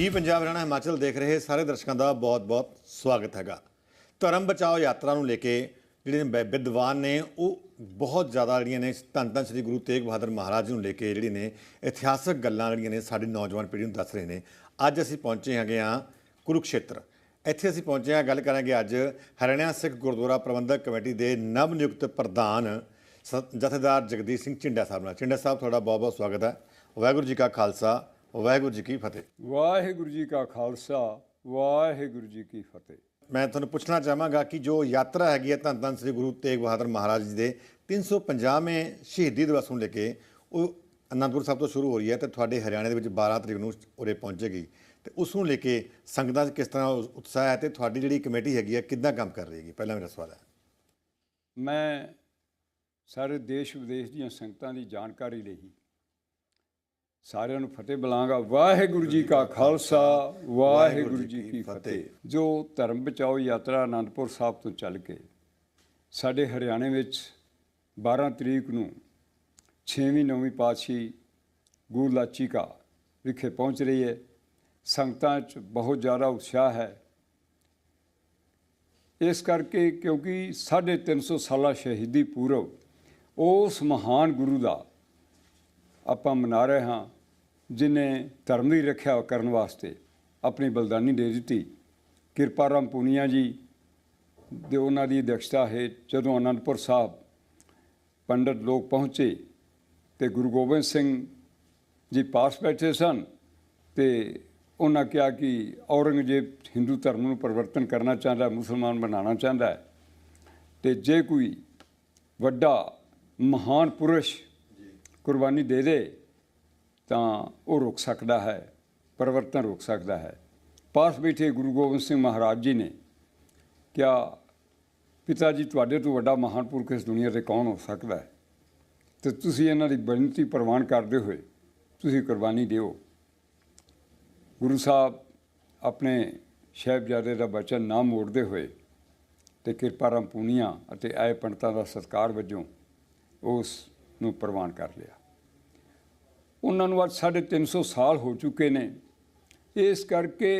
ਜੀ ਪੰਜਾਬ ਹਰਿਆਣਾ ਹਿਮਾਚਲ ਦੇਖ ਰਹੇ ਸਾਰੇ ਦਰਸ਼ਕਾਂ ਦਾ ਬਹੁਤ-ਬਹੁਤ ਸਵਾਗਤ ਹੈਗਾ। ਧਰਮ ਬਚਾਓ ਯਾਤਰਾ ਨੂੰ ਲੈ ਕੇ ਜਿਹੜੇ ਬ- ਵਿਦਵਾਨ ਨੇ ਉਹ ਬਹੁਤ ਜ਼ਿਆਦਾ ਜਿਹੜੀਆਂ ਨੇ ਧੰਨ ਧੰਨ ਸ੍ਰੀ ਗੁਰੂ ਤੇਗ ਬਹਾਦਰ ਮਹਾਰਾਜ ਨੂੰ ਲੈ ਕੇ ਜਿਹੜੀ ਨੇ ਇਤਿਹਾਸਕ ਗੱਲਾਂ ਜਿਹੜੀਆਂ ਨੇ ਸਾਡੀ ਨੌਜਵਾਨ ਪੀੜ੍ਹੀ ਨੂੰ ਦੱਸ ਰਹੇ ਨੇ। ਅੱਜ ਅਸੀਂ ਪਹੁੰਚੇ ਹੈਗੇ ਆ ਕੁਰੂਕਸ਼ੇਤਰ। ਇੱਥੇ ਅਸੀਂ ਪਹੁੰਚੇ ਹਾਂ, ਗੱਲ ਕਰਾਂਗੇ ਅੱਜ ਹਰਿਆਣਾ ਸਿੱਖ ਗੁਰਦੁਆਰਾ ਪ੍ਰਬੰਧਕ ਕਮੇਟੀ ਦੇ ਨਵ ਨਿਯੁਕਤ ਪ੍ਰਧਾਨ ਸ- ਜਥੇਦਾਰ ਜਗਦੀਸ਼ ਸਿੰਘ ਚਿੰਡਾ ਸਾਹਿਬ ਨਾਲ। ਚਿੰਡਾ ਸਾਹਿਬ, ਤੁਹਾਡਾ ਬਹੁਤ-ਬਹੁਤ ਸਵਾਗਤ ਹੈ। ਵਾਹਿਗੁਰੂ ਜੀ ਕਾ ਖਾਲਸਾ ਵਾਹਿਗੁਰੂ ਜੀ ਕੀ ਫਤਿਹ। ਵਾਹਿਗੁਰੂ ਜੀ ਕਾ ਖਾਲਸਾ ਵਾਹਿਗੁਰੂ ਜੀ ਕੀ ਫਤਿਹ। ਮੈਂ ਤੁਹਾਨੂੰ ਪੁੱਛਣਾ ਚਾਹਾਂਗਾ ਕਿ ਜੋ ਯਾਤਰਾ ਹੈਗੀ ਹੈ ਧੰਨ ਧੰਨ ਸ੍ਰੀ ਗੁਰੂ ਤੇਗ ਬਹਾਦਰ ਮਹਾਰਾਜ ਜੀ ਦੇ 350ਵੇਂ ਸ਼ਹੀਦੀ ਦਿਵਸ ਨੂੰ ਲੈ ਕੇ ਉਹ ਅਨੰਦਪੁਰ ਸਾਹਿਬ ਤੋਂ ਸ਼ੁਰੂ ਹੋ ਰਹੀ ਹੈ ਤੇ ਤੁਹਾਡੇ ਹਰਿਆਣੇ ਦੇ ਵਿੱਚ 12 ਤਰੀਕ ਨੂੰ ਉਰੇ ਪਹੁੰਚੇਗੀ। ਤੇ ਉਸ ਨੂੰ ਲੈ ਕੇ ਸੰਗਤਾਂ 'ਚ ਕਿਸ ਤਰ੍ਹਾਂ ਉਤਸ਼ਾਹ ਹੈ ਤੇ ਤੁਹਾਡੀ ਜਿਹੜੀ ਕਮੇਟੀ ਹੈਗੀ ਹੈ ਕਿੱਦਾਂ ਕੰਮ ਕਰ ਰਹੀ ਹੈਗੀ? ਪਹਿਲਾ ਮੇਰਾ ਸਵਾਲ ਹੈ। ਮੈਂ ਸਾਰੇ ਦੇਸ਼ ਵਿਦੇਸ਼ ਦੀਆਂ ਸੰਗਤਾਂ ਦੀ ਜਾਣਕਾਰੀ ਲਈ ਸਾਰਿਆਂ ਨੂੰ ਫਤਿਹ ਬੁਲਾਂਗਾ। ਵਾਹਿਗੁਰੂ ਜੀ ਕਾ ਖਾਲਸਾ ਵਾਹਿਗੁਰੂ ਜੀ ਕੀ ਫਤਿਹ। ਜੋ ਧਰਮ ਬਚਾਓ ਯਾਤਰਾ ਆਨੰਦਪੁਰ ਸਾਹਿਬ ਤੋਂ ਚੱਲ ਕੇ ਸਾਡੇ ਹਰਿਆਣੇ ਵਿੱਚ 12 ਤਰੀਕ ਨੂੰ 6ਵੀਂ 9ਵੀਂ ਪਾਤਸ਼ਾਹੀ ਗੁਰੂ ਲਾਚੀਕਾ ਵਿਖੇ ਪਹੁੰਚ ਰਹੀ ਹੈ। ਸੰਗਤਾਂ 'ਚ ਬਹੁਤ ਜ਼ਿਆਦਾ ਉਤਸ਼ਾਹ ਹੈ। ਇਸ ਕਰਕੇ ਕਿਉਂਕਿ 350 ਸਾਲਾ ਸ਼ਹੀਦੀ ਪੂਰਵ ਉਸ ਮਹਾਨ ਗੁਰੂ ਦਾ ਆਪਾਂ ਮਨਾ ਰਹੇ ਹਾਂ, ਜਿਨੇ ਧਰਮ ਦੀ ਰੱਖਿਆ ਕਰਨ ਵਾਸਤੇ ਆਪਣੀ ਬਲਿਦਾਨੀ ਦੇ ਦਿੱਤੀ। ਕਿਰਪਾ ਰਾਮ ਪੁਨੀਆ ਜੀ ਦੇ ਉਹਨਾਂ ਦੀ ਅਧਿਕਸ਼ਤਾ ਹੇਠ ਜਦੋਂ ਅਨੰਦਪੁਰ ਸਾਹਿਬ ਪੰਡਤ ਲੋਕ ਪਹੁੰਚੇ ਤੇ ਗੁਰੂ ਗੋਬਿੰਦ ਸਿੰਘ ਜੀ ਪਾਸ ਬੈਠੇ ਸਨ ਤੇ ਉਹਨਾਂ ਕਿਹਾ ਕਿ ਔਰੰਗਜ਼ੇਬ ਹਿੰਦੂ ਧਰਮ ਨੂੰ ਪਰਿਵਰਤਨ ਕਰਨਾ ਚਾਹੁੰਦਾ, ਮੁਸਲਮਾਨ ਬਣਾਉਣਾ ਚਾਹੁੰਦਾ ਹੈ ਤੇ ਜੇ ਕੋਈ ਵੱਡਾ ਮਹਾਨ ਪੁਰਸ਼ ਕੁਰਬਾਨੀ ਦੇ ਦੇ, ਤਾਂ ਉਹ ਰੁਕ ਸਕਦਾ ਹੈ, ਪਰਿਵਰਤਨ ਰੁਕ ਸਕਦਾ ਹੈ। ਪਾਸ ਬੈਠੇ ਗੁਰੂ ਗੋਬਿੰਦ ਸਿੰਘ ਮਹਾਰਾਜ ਜੀ ਨੇ ਕਿਹਾ, ਪਿਤਾ ਜੀ, ਤੁਹਾਡੇ ਤੋਂ ਵੱਡਾ ਮਹਾਨ ਪੁਰਖ ਇਸ ਦੁਨੀਆ ਤੇ ਕੌਣ ਹੋ ਸਕਦਾ ਹੈ? ਤੇ ਤੁਸੀਂ ਇਹਨਾਂ ਦੀ ਬੇਨਤੀ ਪ੍ਰਵਾਨ ਕਰਦੇ ਹੋਏ ਤੁਸੀਂ ਕੁਰਬਾਨੀ ਦਿਓ। ਗੁਰੂ ਸਾਹਿਬ ਆਪਣੇ ਸਾਹਿਬਜ਼ਾਦੇ ਦਾ ਬਚਨ ਨਾ ਮੋੜਦੇ ਹੋਏ ਤੇ ਕਿਰਪਾ ਰਾਮ ਪੂਨੀਆ ਅਤੇ ਆਏ ਪੰਡਤਾਂ ਦਾ ਸਤਿਕਾਰ ਵਜੋਂ ਉਸ ਨੂੰ ਪ੍ਰਵਾਨ ਕਰ ਲਿਆ। ਉਹਨਾਂ ਨੂੰ ਅੱਜ 350 ਸਾਲ ਹੋ ਚੁੱਕੇ ਨੇ। ਇਸ ਕਰਕੇ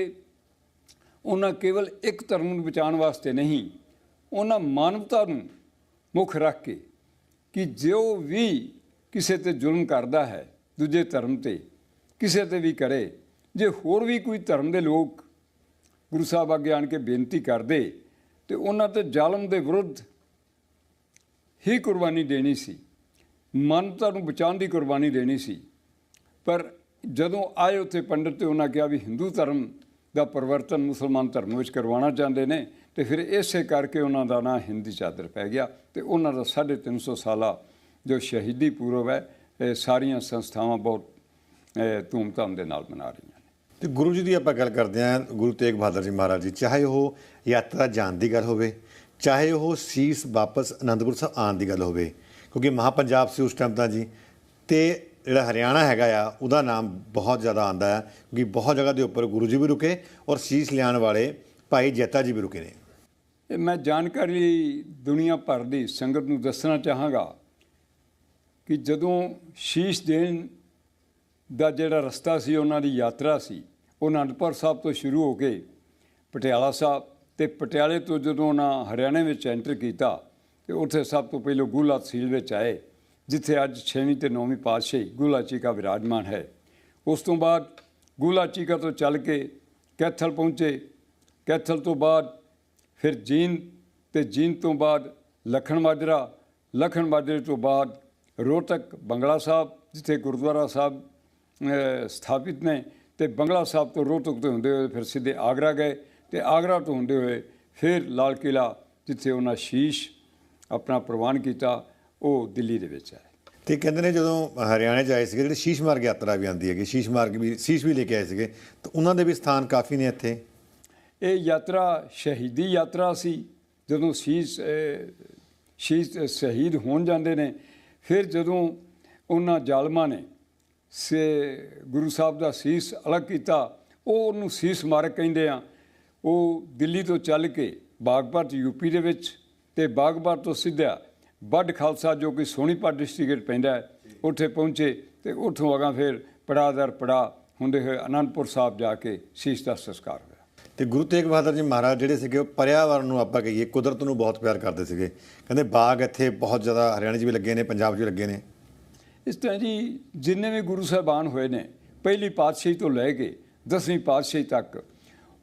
ਉਹਨਾਂ ਕੇਵਲ ਇੱਕ ਧਰਮ ਨੂੰ ਬਚਾਉਣ ਵਾਸਤੇ ਨਹੀਂ, ਉਹਨਾਂ ਮਾਨਵਤਾ ਨੂੰ ਮੁੱਖ ਰੱਖ ਕੇ ਕਿ ਜੋ ਵੀ ਕਿਸੇ ਤੇ ਜ਼ੁਲਮ ਕਰਦਾ ਹੈ ਦੂਜੇ ਧਰਮ ਤੇ, ਕਿਸੇ ਤੇ ਵੀ ਕਰੇ, ਜੇ ਹੋਰ ਵੀ ਕੋਈ ਧਰਮ ਦੇ ਲੋਕ ਗੁਰੂ ਸਾਹਿਬ ਅੱਗੇ ਆਣ ਕੇ ਬੇਨਤੀ ਕਰਦੇ ਤੇ ਉਹਨਾਂ ਤੇ ਜ਼ਾਲਮ ਦੇ ਵਿਰੁੱਧ ਹੀ ਕੁਰਬਾਨੀ ਦੇਣੀ ਸੀ, ਮਾਨਵਤਾ ਨੂੰ ਬਚਾਉਣ ਦੀ ਕੁਰਬਾਨੀ ਦੇਣੀ ਸੀ ਪਰ ਜਦੋਂ ਆਏ ਉੱਥੇ ਪੰਡਤ ਤੇ ਉਹਨਾਂ ਕਿਹਾ ਵੀ ਹਿੰਦੂ ਧਰਮ ਦਾ ਪਰਿਵਰਤਨ ਮੁਸਲਮਾਨ ਧਰਮ ਵਿੱਚ ਕਰਵਾਉਣਾ ਚਾਹੁੰਦੇ ਨੇ ਤੇ ਫਿਰ ਇਸੇ ਕਰਕੇ ਉਹਨਾਂ ਦਾ ਨਾਂ ਹਿੰਦੀ ਚਾਦਰ ਪੈ ਗਿਆ ਤੇ ਉਹਨਾਂ ਦਾ 350 ਸਾਲਾ ਜੋ ਸ਼ਹੀਦੀ ਪੂਰਵ ਹੈ ਇਹ ਸਾਰੀਆਂ ਸੰਸਥਾਵਾਂ ਬਹੁਤ ਅਹ, ਧੂਮਧਾਮ ਦੇ ਨਾਲ ਮਨਾ ਰਹੀਆਂ ਨੇ। ਤੇ ਗੁਰੂ ਜੀ ਦੀ ਆਪਾਂ ਗੱਲ ਕਰਦੇ ਹਾਂ ਗੁਰੂ ਤੇਗ ਬਹਾਦਰ ਜੀ ਮਹਾਰਾਜ ਜੀ ਚਾਹੇ ਉਹ ਯਾਤਰਾ ਜਾਣ ਦੀ ਗੱਲ ਹੋਵੇ ਚਾਹੇ ਉਹ ਸੀਸ ਵਾਪਸ ਅਨੰਦਪੁਰ ਸਾਹਿਬ ਆਉਣ ਦੀ ਗੱਲ ਹੋਵੇ ਕਿਉਂਕਿ ਮਹਾਪੰਜਾਬ ਸੀ ਉਸ ਟਾਈਮ ਤਾਂ ਜੀ ਤੇ ਜਿਹੜਾ ਹਰਿਆਣਾ ਹੈਗਾ ਆ, ਉਹਦਾ ਨਾਮ ਬਹੁਤ ਜ਼ਿਆਦਾ ਆਂਦਾ ਹੈ, ਕਿਉਂਕਿ ਬਹੁਤ ਜਗ੍ਹਾ ਦੇ ਉੱਪਰ ਗੁਰੂ ਜੀ ਵੀ ਰੁਕੇ ਔਰ ਸੀਸ ਲਿਆਉਣ ਵਾਲੇ ਭਾਈ ਜੈਤਾ ਜੀ ਵੀ ਰੁਕੇ ਨੇ। ਇਹ ਮੈਂ ਜਾਣਕਾਰੀ ਦੁਨੀਆ ਭਰ ਦੀ ਸੰਗਤ ਨੂੰ ਦੱਸਣਾ ਚਾਹਾਂਗਾ ਕਿ ਜਦੋਂ ਸ਼ੀਸ਼ ਦੇਣ ਦਾ ਜਿਹੜਾ ਰਸਤਾ ਸੀ, ਉਹਨਾਂ ਦੀ ਯਾਤਰਾ ਸੀ, ਉਹ ਅਨੰਦਪੁਰ ਸਾਹਿਬ ਤੋਂ ਸ਼ੁਰੂ ਹੋ ਕੇ ਪਟਿਆਲਾ ਸਾਹਿਬ ਤੇ ਪਟਿਆਲੇ ਤੋਂ ਜਦੋਂ ਉਹਨਾਂ ਹਰਿਆਣੇ ਵਿੱਚ ਐਂਟਰ ਕੀਤਾ ਤੇ ਉੱਥੇ ਸਭ ਤੋਂ ਪਹਿਲਾਂ ਗੁਲਾ ਤਹਿਸੀਲ ਵਿੱਚ ਆਏ। ਜਿੱਥੇ ਅੱਜ 6ਵੀਂ ਤੇ 9ਵੀਂ ਪਾਤਸ਼ਾਹੀ ਗੁਲਾ ਚੀਕਾ ਵਿਰਾਜਮਾਨ ਹੈ। ਉਸ ਤੋਂ ਬਾਅਦ ਗੁਲਾਚੀਕਾ ਤੋਂ ਚੱਲ ਕੇ ਕੈਥਲ ਪਹੁੰਚੇ। ਕੈਥਲ ਤੋਂ ਬਾਅਦ ਫਿਰ ਜੀਂਦ ਤੇ ਜੀਂਦ ਤੋਂ ਬਾਅਦ ਲਖਣ ਮਾਜਰਾ, ਲਖਣ ਮਾਜਰੇ ਤੋਂ ਬਾਅਦ ਰੋਹਤਕ ਬੰਗਲਾ ਸਾਹਿਬ, ਜਿੱਥੇ ਗੁਰਦੁਆਰਾ ਸਾਹਿਬ ਸਥਾਪਿਤ ਨੇ ਤੇ ਬੰਗਲਾ ਸਾਹਿਬ ਤੋਂ ਰੋਹਤਕ ਤੋਂ ਹੁੰਦੇ ਹੋਏ ਫਿਰ ਸਿੱਧੇ ਆਗਰਾ ਗਏ ਤੇ ਆਗਰਾ ਤੋਂ ਹੁੰਦੇ ਹੋਏ ਫਿਰ ਲਾਲ ਕਿਲਾ ਜਿੱਥੇ ਉਹਨਾਂ ਸ਼ੀਸ਼ ਆਪਣਾ ਪ੍ਰਵਾਨ ਕੀਤਾ, ਉਹ ਦਿੱਲੀ ਦੇ ਵਿੱਚ ਹੈ ਤੇ ਕਹਿੰਦੇ ਨੇ ਜਦੋਂ ਹਰਿਆਣੇ 'ਚ ਆਏ ਸੀਗੇ ਜਿਹੜੇ ਸ਼ੀਸ਼ ਮਾਰਗ ਯਾਤਰਾ ਵੀ ਆਂਦੀ ਹੈਗੀ ਸ਼ੀਸ਼ ਮਾਰਗ ਵੀ ਸ਼ੀਸ਼ ਵੀ ਲੈ ਕੇ ਆਏ ਸੀਗੇ ਤਾਂ ਉਹਨਾਂ ਦੇ ਵੀ ਸਥਾਨ ਕਾਫੀ ਨੇ ਇੱਥੇ? ਇਹ ਯਾਤਰਾ ਸ਼ਹੀਦੀ ਯਾਤਰਾ ਸੀ। ਜਦੋਂ ਸ਼ੀਸ਼ ਅਹ, ਸ਼ਹੀਦ ਸ਼ਹੀਦ ਹੋਣ ਜਾਂਦੇ ਨੇ ਫਿਰ ਜਦੋਂ ਉਹਨਾਂ ਜ਼ਾਲਮਾਂ ਨੇ ਸੇ ਗੁਰੂ ਸਾਹਿਬ ਦਾ ਸੀਸ ਅਲੱਗ ਕੀਤਾ ਉਹ ਉਹਨੂੰ ਸੀਸ ਮਾਰਕ ਕਹਿੰਦੇ ਆ। ਉਹ ਦਿੱਲੀ ਤੋਂ ਚੱਲ ਕੇ ਬਾਗਪਤ ਯੂਪੀ ਦੇ ਵਿੱਚ ਤੇ ਬਾਗਪਤ ਤੋਂ ਸਿੱਧਾ ਬੱਡ ਖਾਲਸਾ ਜੋ ਕਿ ਸੋਨੀਪਤ ਡਿਸਟ੍ਰਿਕਟ ਪੈਂਦਾ ਹੈ ਉੱਥੇ ਪਹੁੰਚੇ ਤੇ ਉੱਥੋਂ ਅਗਾਂ ਫਿਰ ਪੜਾਦਰ ਪੜਾ ਹੁੰਦੇ ਹੋਏ ਅਨੰਦਪੁਰ ਸਾਹਿਬ ਜਾ ਕੇ ਸ਼ੀਸ਼ ਦਾ ਸੰਸਕਾਰ ਹੋਇਆ। ਤੇ ਗੁਰੂ ਤੇਗ ਬਹਾਦਰ ਜੀ ਮਹਾਰਾਜ ਜਿਹੜੇ ਸੀਗੇ ਉਹ ਪਰਿਆਵਰਨ ਨੂੰ ਆਪਾਂ ਕਹੀਏ ਕੁਦਰਤ ਨੂੰ ਬਹੁਤ ਪਿਆਰ ਕਰਦੇ ਸੀਗੇ। ਕਹਿੰਦੇ ਬਾਗ ਇੱਥੇ ਬਹੁਤ ਜ਼ਿਆਦਾ ਹਰਿਆਣੇ 'ਚ ਵੀ ਲੱਗੇ ਨੇ ਪੰਜਾਬ 'ਚ ਵੀ ਲੱਗੇ ਨੇ। ਇਸ ਤਰ੍ਹਾਂ ਜੀ ਜਿੰਨੇ ਵੀ ਗੁਰੂ ਸਾਹਿਬਾਨ ਹੋਏ ਨੇ ਪਹਿਲੀ ਪਾਤਸ਼ਾਹੀ ਤੋਂ ਲੈ ਕੇ ਦਸਵੀਂ ਪਾਤਸ਼ਾਹੀ ਤੱਕ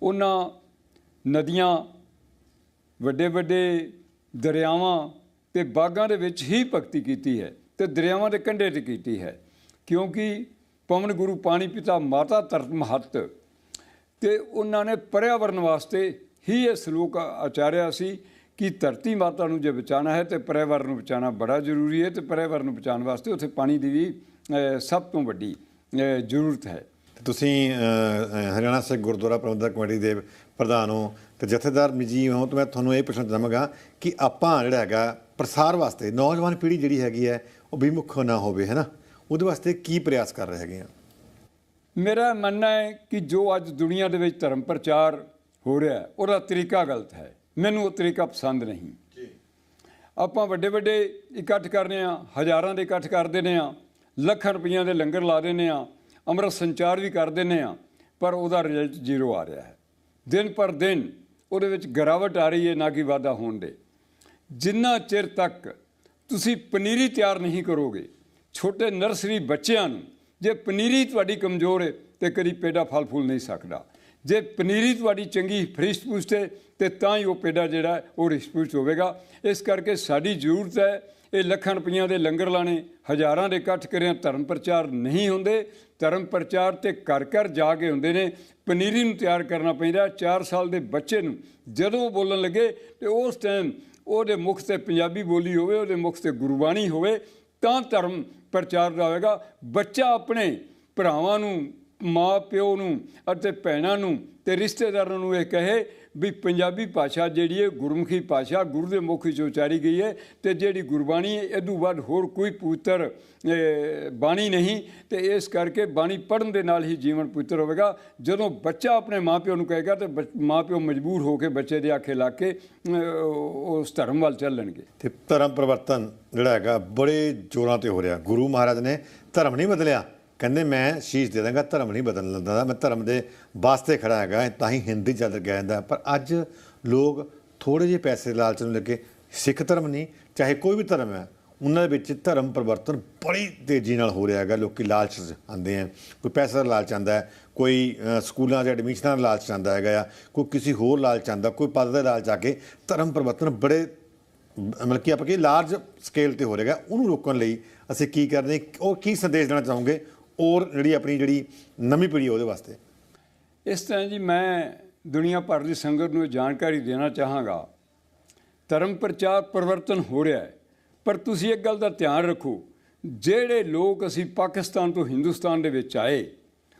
ਉਹਨਾਂ ਨਦੀਆਂ ਵੱਡੇ ਵੱਡੇ ਦਰਿਆਵਾਂ ਤੇ ਬਾਗਾਂ ਦੇ ਵਿੱਚ ਹੀ ਭਗਤੀ ਕੀਤੀ ਹੈ ਤੇ ਦਰਿਆਵਾਂ ਦੇ ਕੰਢੇ ਤੇ ਕੀਤੀ ਹੈ। ਕਿਉਂਕਿ ਪਵਨ ਗੁਰੂ ਪਾਣੀ ਪਿਤਾ ਮਾਤਾ ਧਰਤ ਮਹੱਤ ਤੇ ਉਹਨਾਂ ਨੇ ਪਰਿਆਵਰਨ ਵਾਸਤੇ ਹੀ ਇਹ ਸਲੋਕ ਆਚਾਰਿਆ ਸੀ ਕਿ ਧਰਤੀ ਮਾਤਾ ਨੂੰ ਜੇ ਬਚਾਉਣਾ ਹੈ ਤੇ ਪਰਿਆਵਰਨ ਨੂੰ ਬਚਾਉਣਾ ਬੜਾ ਜ਼ਰੂਰੀ ਹੈ ਤੇ ਪਰਿਆਵਰਨ ਨੂੰ ਬਚਾਉਣ ਵਾਸਤੇ ਉੱਥੇ ਪਾਣੀ ਦੀ ਵੀ ਸਭ ਤੋਂ ਵੱਡੀ ਜ਼ਰੂਰਤ ਹੈ। ਤੁਸੀਂ ਹਰਿਆਣਾ ਸਿੱਖ ਗੁਰਦੁਆਰਾ ਪ੍ਰਬੰਧਕ ਕਮੇਟੀ ਦੇ ਪ੍ਰਧਾਨ ਹੋ ਤੇ ਜਥੇਦਾਰ ਜੀ ਹੋ, ਤਾਂ ਮੈਂ ਤੁਹਾਨੂੰ ਇਹ ਪੁੱਛਣਾ ਚਾਹਾਂਗਾ ਕਿ ਆਪਾਂ ਜਿਹੜਾ ਹੈਗਾ ਪ੍ਰਸਾਰ ਵਾਸਤੇ ਨੌਜਵਾਨ ਪੀੜ੍ਹੀ ਜਿਹੜੀ ਹੈਗੀ ਹੈ ਉਹ ਵਿਮੁਖ ਨਾ ਹੋਵੇ ਹੈ ਨਾ? ਉਹਦੇ ਵਾਸਤੇ ਕੀ ਪ੍ਰਯਾਸ ਕਰ ਰਹੇ ਹੈਗੇ ਆ? ਮੇਰਾ ਮੰਨਣਾ ਹੈ ਕਿ ਜੋ ਅੱਜ ਦੁਨੀਆ ਦੇ ਵਿੱਚ ਧਰਮ ਪ੍ਰਚਾਰ ਹੋ ਰਿਹਾ ਹੈ ਉਹਦਾ ਤਰੀਕਾ ਗਲਤ ਹੈ। ਮੈਨੂੰ ਉਹ ਤਰੀਕਾ ਪਸੰਦ ਨਹੀਂ। ਆਪਾਂ ਵੱਡੇ ਵੱਡੇ ਇਕੱਠ ਕਰਨੇ ਆ ਹਜ਼ਾਰਾਂ ਦੇ ਇਕੱਠ ਕਰ ਦਿੰਦੇ ਆ ਲੱਖਾਂ ਰੁਪਈਆਂ ਦੇ ਲੰਗਰ ਲਾ ਦਿੰਦੇ ਆ ਅੰਮ੍ਰਿਤ ਸੰਚਾਰ ਵੀ ਕਰ ਦਿੰਦੇ ਆ ਪਰ ਉਹਦਾ ਰਿਜ਼ਲਟ ਜ਼ੀਰੋ ਆ ਰਿਹਾ ਹੈ। ਦਿਨ ਪਰ ਦਿਨ ਉਹਦੇ ਵਿੱਚ ਗਿਰਾਵਟ ਆ ਰਹੀ ਹੈ ਨਾ ਕਿ ਵਾਧਾ ਹੋਣ ਦੇ। ਜਿੰਨਾ ਚਿਰ ਤੱਕ ਤੁਸੀਂ ਪਨੀਰੀ ਤਿਆਰ ਨਹੀਂ ਕਰੋਗੇ, ਛੋਟੇ ਨਰਸਰੀ ਬੱਚਿਆਂ ਨੂੰ, ਜੇ ਪਨੀਰੀ ਤੁਹਾਡੀ ਕਮਜ਼ੋਰ ਹੈ ਤੇ ਕਦੀ ਪੇਡਾ ਫਲ ਫੁੱਲ ਨਹੀਂ ਸਕਦਾ। ਜੇ ਪਨੀਰੀ ਤੁਹਾਡੀ ਚੰਗੀ ਫਰਿਸ਼ਟ ਪੁਸ਼ਟ ਹੈ ਤੇ ਤਾਂ ਹੀ ਉਹ ਪੇਡਾ ਜਿਹੜਾ ਹੈ ਉਹ ਰਿਸ਼ਪੁਸ਼ਟ ਹੋਵੇਗਾ। ਇਸ ਕਰਕੇ ਸਾਡੀ ਜ਼ਰੂਰਤ ਹੈ, ਇਹ ਲੱਖਾਂ ਰੁਪਈਆਂ ਦੇ ਲੰਗਰ ਲਾਣੇ ਹਜ਼ਾਰਾਂ ਦੇ ਇਕੱਠ ਕਰਿਆ, ਧਰਮ ਪ੍ਰਚਾਰ ਨਹੀਂ ਹੁੰਦੇ। ਧਰਮ ਪ੍ਰਚਾਰ ਤੇ ਘਰ ਘਰ ਜਾ ਕੇ ਹੁੰਦੇ ਨੇ। ਪਨੀਰੀ ਨੂੰ ਤਿਆਰ ਕਰਨਾ ਪੈਂਦਾ 4 ਸਾਲ ਦੇ ਬੱਚੇ ਨੂੰ ਜਦੋਂ ਬੋਲਣ ਲੱਗੇ ਤੇ ਉਸ ਟਾਈਮ ਉਹਦੇ ਮੁਖ ਤੇ ਪੰਜਾਬੀ ਬੋਲੀ ਹੋਵੇ, ਉਹਦੇ ਮੁਖ ਤੇ ਗੁਰਬਾਣੀ ਹੋਵੇ, ਤਾਂ ਧਰਮ ਪ੍ਰਚਾਰ ਦਾ ਹੋਵੇਗਾ। ਬੱਚਾ ਆਪਣੇ ਭਰਾਵਾਂ ਨੂੰ ਮਾਂ ਪਿਓ ਨੂੰ ਅਤੇ ਭੈਣਾਂ ਨੂੰ ਤੇ ਰਿਸ਼ਤੇਦਾਰਾਂ ਨੂੰ ਇਹ ਕਹੇ ਵੀ ਪੰਜਾਬੀ ਭਾਸ਼ਾ ਜਿਹੜੀ ਹੈ ਗੁਰਮੁਖੀ ਭਾਸ਼ਾ, ਗੁਰੂ ਦੇ ਮੁਖ ਵਿੱਚ ਉਚਾਰੀ ਗਈ ਹੈ ਤੇ ਜਿਹੜੀ ਗੁਰਬਾਣੀ ਹੈ, ਇਹਦੂ ਵੱਧ ਹੋਰ ਕੋਈ ਪਵਿੱਤਰ ਬਾਣੀ ਨਹੀਂ ਤੇ ਇਸ ਕਰਕੇ ਬਾਣੀ ਪੜਨ ਦੇ ਨਾਲ ਹੀ ਜੀਵਨ ਪਵਿੱਤਰ ਹੋਵੇਗਾ। ਜਦੋਂ ਬੱਚਾ ਆਪਣੇ ਮਾਪਿਓ ਨੂੰ ਕਹੇਗਾ ਤੇ ਬੱਚ- ਮਾਪਿਓ ਮਜਬੂਰ ਹੋ ਕੇ ਬੱਚੇ ਦੇ ਆਖੇ ਲਾ ਕੇ ਉਸ ਧਰਮ ਵੱਲ ਚੱਲਣਗੇ। ਤੇ ਧਰਮ ਪਰਿਵਰਤਨ ਜਿਹੜਾ ਹੈਗਾ ਬੜੇ ਜ਼ੋਰਾਂ ਤੇ ਹੋ ਰਿਹਾ। ਗੁਰੂ ਮਹਾਰਾਜ ਨੇ ਧਰਮ ਨਹੀਂ ਬਦਲਿਆ। ਕਹਿੰਦੇ ਮੈਂ ਸ਼ੀਸ਼ ਦੇ ਦਾਂਗਾ, ਧਰਮ ਨਹੀਂ ਬਦਲਣ ਦਿੰਦਾ, ਮੈਂ ਧਰਮ ਦੇ ਵਾਸਤੇ ਖੜਾ ਹੈਗਾ, ਤਾਂ ਹੀ ਹਿੰਦੀ ਚੱਲ ਗਿਆ ਜਾਂਦਾ। ਪਰ ਅੱਜ ਲੋਕ ਥੋੜੇ ਜਿਹੇ ਪੈਸੇ ਦੇ ਲਾਲਚ ਨੂੰ ਲੈ ਕੇ ਸਿੱਖ ਧਰਮ ਨਹੀਂ, ਚਾਹੇ ਕੋਈ ਵੀ ਧਰਮ ਹੈ, ਉਹਨਾਂ ਦੇ ਵਿੱਚ ਧਰਮ ਪਰਿਵਰਤਨ ਬੜੀ ਤੇਜ਼ੀ ਨਾਲ ਹੋ ਰਿਹਾ ਹੈਗਾ। ਲੋਕੀ ਲਾਲਚ 'ਚ ਆਉਂਦੇ ਆ। ਕੋਈ ਪੈਸੇ ਦਾ ਲਾਲਚ ਆਉਂਦਾ ਕੋਈ ਸਕੂਲਾਂ 'ਚ ਐਡਮਿਸ਼ਨਾਂ ਦਾ ਲਾਲਚ ਆਉਂਦਾ ਹੈਗਾ ਆ, ਕੋਈ ਕਿਸੇ ਹੋਰ ਲਾਲਚ ਆਉਂਦਾ, ਕੋਈ ਪਦ ਦਾ ਲਾਲਚ ਆ ਕੇ ਧਰਮ ਪਰਿਵਰਤਨ ਬੜੇ, ਮਤਲਬ ਕਿ ਆਪਾਂ ਕਿ ਲਾਰਜ ਸਕੇਲ ਤੇ ਹੋ ਰਿਹਾ ਉਹਨੂੰ ਰੋਕਣ ਲਈ ਅਸੀਂ ਕੀ ਕਰਦੇ ਉਹ ਕੀ ਸੰਦੇਸ਼ ਦੇਣਾ ਚਾਹੋਗੇ? ਔਰ ਜਿਹੜੀ ਆਪਣੀ ਜਿਹੜੀ ਨਵੀਂ ਪੀੜ੍ਹੀ ਉਹਦੇ ਵਾਸਤੇ? ਇਸ ਤਰ੍ਹਾਂ ਜੀ, ਮੈਂ ਦੁਨੀਆ ਭਰ ਦੀ ਸੰਗਤ ਨੂੰ ਇਹ ਜਾਣਕਾਰੀ ਦੇਣਾ ਚਾਹਾਂਗਾ। ਧਰਮ ਪ੍ਰਚਾਰ ਪਰਿਵਰਤਨ ਹੋ ਰਿਹਾ ਹੈ, ਪਰ ਤੁਸੀਂ ਇੱਕ ਗੱਲ ਦਾ ਧਿਆਨ ਰੱਖੋ, ਜਿਹੜੇ ਲੋਕ ਅਸੀਂ ਪਾਕਿਸਤਾਨ ਤੋਂ ਹਿੰਦੁਸਤਾਨ ਦੇ ਵਿੱਚ ਆਏ,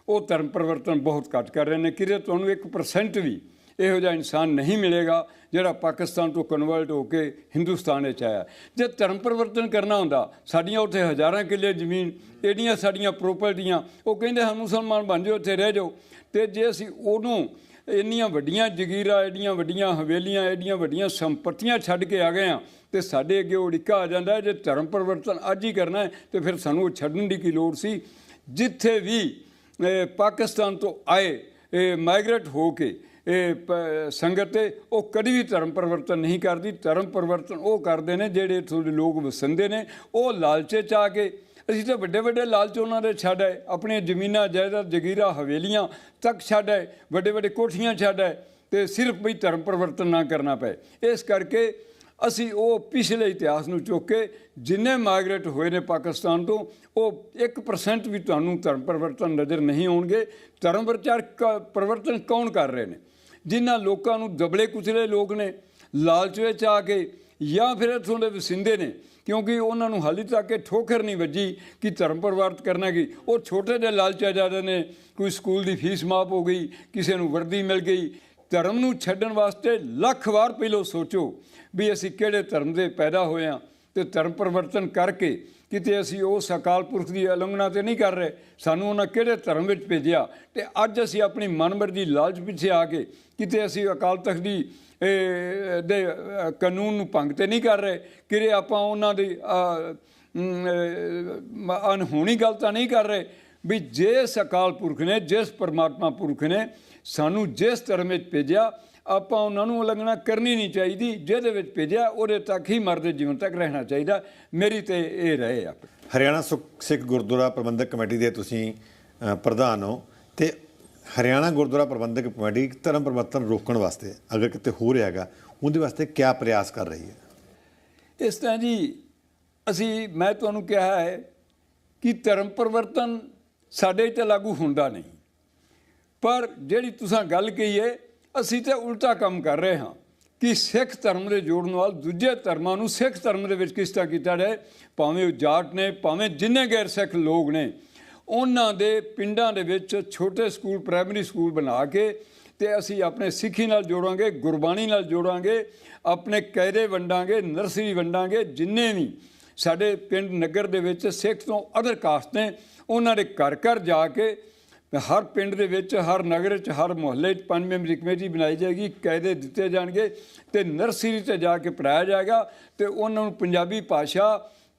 ਉਹ ਧਰਮ ਪਰਿਵਰਤਨ ਬਹੁਤ ਘੱਟ ਕਰ ਰਹੇ ਨੇ। ਕਿਤੇ ਤੁਹਾਨੂੰ 1% ਵੀ ਇਹੋ ਜਿਹਾ ਇਨਸਾਨ ਨਹੀਂ ਮਿਲੇਗਾ ਜਿਹੜਾ ਪਾਕਿਸਤਾਨ ਤੋਂ ਕਨਵਰਟ ਹੋ ਕੇ ਹਿੰਦੁਸਤਾਨ ਵਿੱਚ ਆਇਆ। ਜੇ ਧਰਮ ਪਰਿਵਰਤਨ ਕਰਨਾ ਹੁੰਦਾ, ਸਾਡੀਆਂ ਉੱਥੇ ਹਜ਼ਾਰਾਂ ਕਿੱਲੇ ਜ਼ਮੀਨ, ਇਹਦੀਆਂ ਸਾਡੀਆਂ ਪ੍ਰਾਪਰਟੀਆਂ ਉਹ ਕਹਿੰਦੇ ਹਾਂ ਮੁਸਲਮਾਨ ਬਣ ਜਾਓ ਉੱਥੇ ਰਹਿ ਜਾਓ। ਤੇ ਜੇ ਅਸੀਂ ਉਹਨੂੰ ਇੰਨੀਆਂ ਵੱਡੀਆਂ ਜਗੀਰਾਂ, ਐਡੀਆਂ ਵੱਡੀਆਂ ਹਵੇਲੀਆਂ, ਐਡੀਆਂ ਵੱਡੀਆਂ ਸੰਪਤੀਆਂ ਛੱਡ ਕੇ ਆ ਗਏ ਆ ਤੇ ਸਾਡੇ ਅੱਗੇ ਉੜਿੱਕਾ ਆ ਜਾਂਦਾ ਜੇ ਧਰਮ ਪਰਿਵਰਤਨ ਅੱਜ ਹੀ ਕਰਨਾ ਹੈ, ਤੇ ਫਿਰ ਸਾਨੂੰ ਉਹ ਛੱਡਣ ਦੀ ਕੀ ਲੋੜ ਸੀ? ਜਿੱਥੇ ਵੀ ਪਾਕਿਸਤਾਨ ਤੋਂ ਆਏ, ਇਹ ਮਾਈਗ੍ਰੇਟ ਹੋ ਕੇ ਇਹ, ਪ- ਸੰਗਤ 'ਤੇ ਉਹ ਕਦੀ ਵੀ ਧਰਮ ਪਰਿਵਰਤਨ ਨਹੀਂ ਕਰਦੀ। ਧਰਮ ਪਰਿਵਰਤਨ ਉਹ ਕਰਦੇ ਨੇ ਜਿਹੜੇ ਇੱਥੋਂ ਦੇ ਲੋਕ ਵਸੰਦੇ ਨੇ। ਉਹ ਲਾਲਚੇ ਚ ਆ ਕੇ, ਅਸੀਂ ਤਾਂ ਵੱਡੇ ਵੱਡੇ ਲਾਲਚ ਉਹਨਾਂ ਦੇ ਛੱਡ ਆਏ। ਆਪਣੀਆਂ ਜ਼ਮੀਨਾਂ, ਜਾਇਦਾਦ, ਜਗੀਰਾਂ, ਹਵੇਲੀਆਂ ਤੱਕ ਛੱਡ ਆਏ। ਵੱਡੇ ਵੱਡੇ ਕੋਠੀਆਂ ਛੱਡ ਆਏ ਤੇ ਸਿਰਫ ਵੀ ਧਰਮ ਪਰਿਵਰਤਨ ਨਾ ਕਰਨਾ ਪਏ। ਇਸ ਕਰਕੇ ਅਸੀਂ ਉਹ ਪਿਛਲੇ ਇਤਿਹਾਸ ਨੂੰ ਚੁੱਕ ਕੇ ਜਿੰਨੇ ਮਾਈਗ੍ਰੇਟ ਹੋਏ ਨੇ ਪਾਕਿਸਤਾਨ ਤੋਂ, ਉਹ 1% ਵੀ ਤੁਹਾਨੂੰ ਧਰਮ ਪਰਿਵਰਤਨ ਨਜ਼ਰ ਨਹੀਂ ਆਉਣਗੇ। ਧਰਮ ਪ੍ਰਚਾਰ ਕ- ਪਰਿਵਰਤਨ ਕੌਣ ਕਰ ਰਹੇ ਨੇ? ਜਿਨ੍ਹਾਂ ਲੋਕਾਂ ਨੂੰ ਦਬਲੇ ਕੁਚਲੇ ਲੋਕ ਨੇ, ਲਾਲਚ ਵਿੱਚ ਆ ਕੇ ਜਾਂ ਫਿਰ ਇੱਥੋਂ ਦੇ ਵਸਿੰਦੇ ਨੇ, ਕਿਉਂਕਿ ਉਹਨਾਂ ਨੂੰ ਹਾਲੇ ਤੱਕ ਇਹ ਠੋਕਰ ਨਹੀਂ ਵੱਜੀ ਕਿ ਧਰਮ ਪਰਿਵਰਤਨ ਕਰਨਾ ਕੀ। ਉਹ ਛੋਟੇ ਜਿਹੇ ਲਾਲਚ ਆ ਜਾਂਦੇ ਨੇ, ਕੋਈ ਸਕੂਲ ਦੀ ਫੀਸ ਮਾਫ ਹੋ ਗਈ, ਕਿਸੇ ਨੂੰ ਵਰਦੀ ਮਿਲ ਗਈ। ਧਰਮ ਨੂੰ ਛੱਡਣ ਵਾਸਤੇ ਲੱਖ ਵਾਰ ਪਹਿਲਾਂ ਸੋਚੋ ਵੀ ਅਸੀਂ ਕਿਹੜੇ ਧਰਮ ਦੇ ਪੈਦਾ ਹੋਏ ਆ ਤੇ ਧਰਮ ਪਰਿਵਰਤਨ ਕਰਕੇ ਕਿਤੇ ਅਸੀਂ ਉਸ ਅਕਾਲ ਪੁਰਖ ਦੀ ਉਲੰਘਣਾ ਤੇ ਨਹੀਂ ਕਰ ਰਹੇ, ਸਾਨੂੰ ਉਹਨਾਂ ਕਿਹੜੇ ਧਰਮ ਵਿੱਚ ਭੇਜਿਆ? ਤੇ ਅੱਜ ਅਸੀਂ ਆਪਣੀ ਮਨਮਰਜ਼ੀ ਲਾਲਚ ਪਿੱਛੇ ਆ ਕੇ ਕਿਤੇ ਅਸੀਂ ਅਕਾਲ ਤਖਤ ਦੀ ਦੇ, ਕਾਨੂੰਨ ਨੂੰ ਭੰਗ ਤੇ ਨਹੀਂ ਕਰ ਰਹੇ? ਕਿਰੇ ਆਪਾਂ ਉਹਨਾਂ ਦੀ ਅਨਹੋਣੀ ਗੱਲ ਤਾਂ ਨਹੀਂ ਕਰ ਰਹੇ? ਵੀ ਜਿਸ ਅਕਾਲ ਪੁਰਖ ਨੇ, ਜਿਸ ਪਰਮਾਤਮਾ ਪੁਰਖ ਨੇ ਸਾਨੂੰ ਜਿਸ ਧਰਮ ਵਿੱਚ ਭੇਜਿਆ ਆਪਾਂ ਉਹਨਾਂ ਨੂੰ ਉਲੰਘਣਾ ਕਰਨੀ ਨਹੀਂ ਚਾਹੀਦੀ ਜਿਹਦੇ ਵਿੱਚ ਭੇਜਿਆ ਉਹਦੇ ਤੱਕ ਹੀ ਮਰਦੇ ਜੀਵਨ ਤੱਕ ਰਹਿਣਾ ਚਾਹੀਦਾ। ਮੇਰੀ ਤੇ ਇਹ ਰਹੇ ਆ ਹਰਿਆਣਾ ਸੁਖ- ਗੁਰਦੁਆਰਾ ਪ੍ਰਬੰਧਕ ਕਮੇਟੀ ਦੇ ਤੁਸੀਂ ਪ੍ਰਧਾਨ ਹੋ ਤੇ ਹਰਿਆਣਾ ਗੁਰਦੁਆਰਾ ਪ੍ਰਬੰਧਕ ਕਮੇਟੀ ਧਰਮ ਪਰਿਵਰਤਨ ਰੋਕਣ ਵਾਸਤੇ ਅਗਰ ਕਿਤੇ ਹੋ ਰਿਹਾ ਹੈਗਾ ਉਹਦੇ ਵਾਸਤੇ ਕੀ ਪ੍ਰਯਾਸ ਕਰ ਰਹੀ ਹੈ? ਇਸ ਤਰ੍ਹਾਂ ਜੀ ਅਸੀਂ ਮੈਂ ਤੁਹਾਨੂੰ ਕਿਹਾ ਹੈ ਕਿ ਧਰਮ ਪਰਿਵਰਤਨ ਸਾਡੇ ਤੇ ਲਾਗੂ ਹੁੰਦਾ ਨਹੀਂ। ਪਰ ਜਿਹੜੀ ਤੁਸੀਂ ਗੱਲ ਕਹੀ ਹੈ ਅਸੀਂ ਤੇ ਉਲਟਾ ਕੰਮ ਕਰ ਰਹੇ ਹਾਂ ਕਿ ਸਿੱਖ ਧਰਮ ਦੇ ਜੋੜਨ ਨਾਲ ਦੂਜੇ ਧਰਮਾਂ ਨੂੰ ਸਿੱਖ ਧਰਮ ਦੇ ਵਿੱਚ ਕਿਸ ਤਰ੍ਹਾਂ ਕੀਤਾ ਜਾਏ, ਭਾਵੇਂ ਉਹ ਜਾਟ ਨੇ, ਭਾਵੇਂ ਜਿੰਨੇ ਗੈਰ ਸਿੱਖ ਲੋਕ ਨੇ, ਉਹਨਾਂ ਦੇ ਪਿੰਡਾਂ ਦੇ ਵਿੱਚ ਛੋਟੇ ਸਕੂਲ, ਪ੍ਰਾਇਮਰੀ ਸਕੂਲ ਬਣਾ ਕੇ ਤੇ ਅਸੀਂ ਆਪਣੇ ਸਿੱਖੀ ਨਾਲ ਜੋੜਾਂਗੇ, ਗੁਰਬਾਣੀ ਨਾਲ ਜੋੜਾਂਗੇ, ਆਪਣੇ ਕਾਇਦੇ ਵੰਡਾਂਗੇ, ਨਰਸਰੀ ਵੰਡਾਂਗੇ, ਜਿੰਨੇ ਵੀ ਸਾਡੇ ਪਿੰਡ ਨਗਰ ਦੇ ਵਿੱਚ ਸਿੱਖ ਤੋਂ ਅਦਰ ਕਾਸਟ ਨੇ, ਉਹਨਾਂ ਦੇ ਘਰ ਘਰ ਜਾ ਕੇ ਹਰ ਪਿੰਡ ਦੇ ਵਿੱਚ, ਹਰ ਨਗਰ 'ਚ ਹਰ ਮੁਹੱਲੇ 'ਚ ਪੰਜ ਮੈਂਬਰੀ ਕਮੇਟੀ ਬਣਾਈ ਜਾਏਗੀ ਕਾਇਦੇ ਦਿੱਤੇ ਜਾਣਗੇ ਤੇ ਨਰਸਰੀ ਤੇ ਜਾ ਕੇ ਪੜਾਇਆ ਜਾਏਗਾ ਤੇ ਉਹਨਾਂ ਨੂੰ ਪੰਜਾਬੀ ਭਾਸ਼ਾ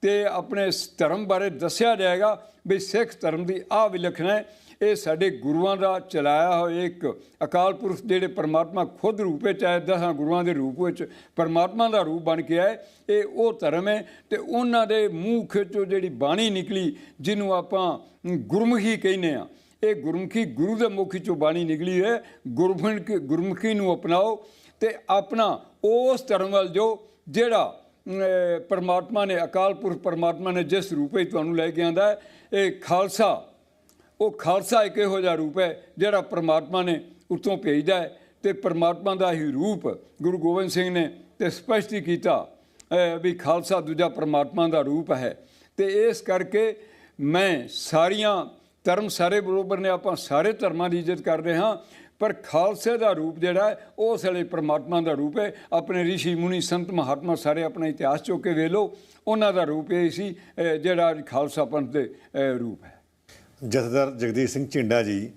ਤੇ ਆਪਣੇ ਧਰਮ ਬਾਰੇ ਦੱਸਿਆ ਜਾਏਗਾ ਵੀ ਸਿੱਖ ਧਰਮ ਦੀ ਆਹ ਵਿਲੱਖਣਾ ਹੈ। ਇਹ ਸਾਡੇ ਗੁਰੂਆਂ ਦਾ ਚਲਾਇਆ ਹੋਇਆ ਇੱਕ ਅਕਾਲ ਪੁਰਖ ਜਿਹੜੇ ਪਰਮਾਤਮਾ ਖੁਦ ਰੂਪ ਵਿੱਚ ਆਏ, ਦਸਾਂ ਗੁਰੂਆਂ ਦੇ ਰੂਪ ਵਿੱਚ ਪਰਮਾਤਮਾ ਦਾ ਰੂਪ ਬਣ ਕੇ ਆਏ, ਇਹ ਉਹ ਧਰਮ ਹੈ ਤੇ ਉਹਨਾਂ ਦੇ ਮੂੰਹ ਚੋਂ ਜਿਹੜੀ ਬਾਣੀ ਨਿਕਲੀ, ਜਿਹਨੂੰ ਆਪਾਂ ਗੁਰਮੁਖੀ ਕਹਿੰਦੇ ਆ ਇਹ ਗੁਰਮੁਖੀ ਗੁਰੂ ਦੇ ਮੁਖ ਚੋਂ ਬਾਣੀ ਨਿਕਲੀ ਹੈ। ਗੁਰਮੁਖੀ ਗੁਰਮੁਖੀ ਨੂੰ ਅਪਣਾਓ ਤੇ ਆਪਣਾ ਉਸ ਧਰਮ ਵੱਲ ਜੋ ਜਿਹੜਾ ਪਰਮਾਤਮਾ ਨੇ, ਅਕਾਲ ਪੁਰਖ ਪਰਮਾਤਮਾ ਨੇ ਜਿਸ ਰੂਪ ਵਿੱਚ ਤੁਹਾਨੂੰ ਲੈ ਕੇ ਆਂਦਾ ਇਹ ਖਾਲਸਾ, ਉਹ ਖਾਲਸਾ ਇੱਕ ਇਹੋ ਜਿਹਾ ਰੂਪ ਹੈ ਜਿਹੜਾ ਪਰਮਾਤਮਾ ਨੇ ਉਤੋਂ ਭੇਜਦਾ ਹੈ ਤੇ ਪਰਮਾਤਮਾ ਦਾ ਹੀ ਰੂਪ ਗੁਰੂ ਗੋਬਿੰਦ ਸਿੰਘ ਨੇ ਤੇ ਸਪਸ਼ਟ ਹੀ ਕੀਤਾ ਵੀ ਖਾਲਸਾ ਦੂਜਾ ਪਰਮਾਤਮਾ ਦਾ ਰੂਪ ਹੈ। ਤੇ ਇਸ ਕਰਕੇ ਮੈਂ ਸਾਰੀਆਂ ਧਰਮ ਸਾਰੇ ਬਰੋਬਰ ਨੇ ਆਪਾਂ ਸਾਰੇ ਧਰਮਾਂ ਦੀ ਇੱਜ਼ਤ ਕਰਦੇ ਹਾਂ ਪਰ ਖਾਲਸੇ ਦਾ ਰੂਪ ਜਿਹੜਾ ਉਹ ਅਸਲੇ ਪਰਮਾਤਮਾ ਦਾ ਰੂਪ ਹੈ। ਆਪਣੇ ઋષਿ ਮੁਨੀ ਸੰਤ ਮਹਾਤਮਾ ਸਾਰੇ ਆਪਣਾ ਇਤਿਹਾਸ ਚੋਂ ਕੇ ਵੇਲੋ ਉਹਨਾਂ ਦਾ ਰੂਪ ਇਹ ਸੀ ਅਹ, ਜਿਹੜਾ ਖਾਲਸਾ ਪੰਥ ਦੇ ਰੂਪ ਹੈ। ਜਥੇਦਾਰ ਜਗਦੀਸ਼ ਸਿੰਘ ਝਿੰਡਾ ਜੀ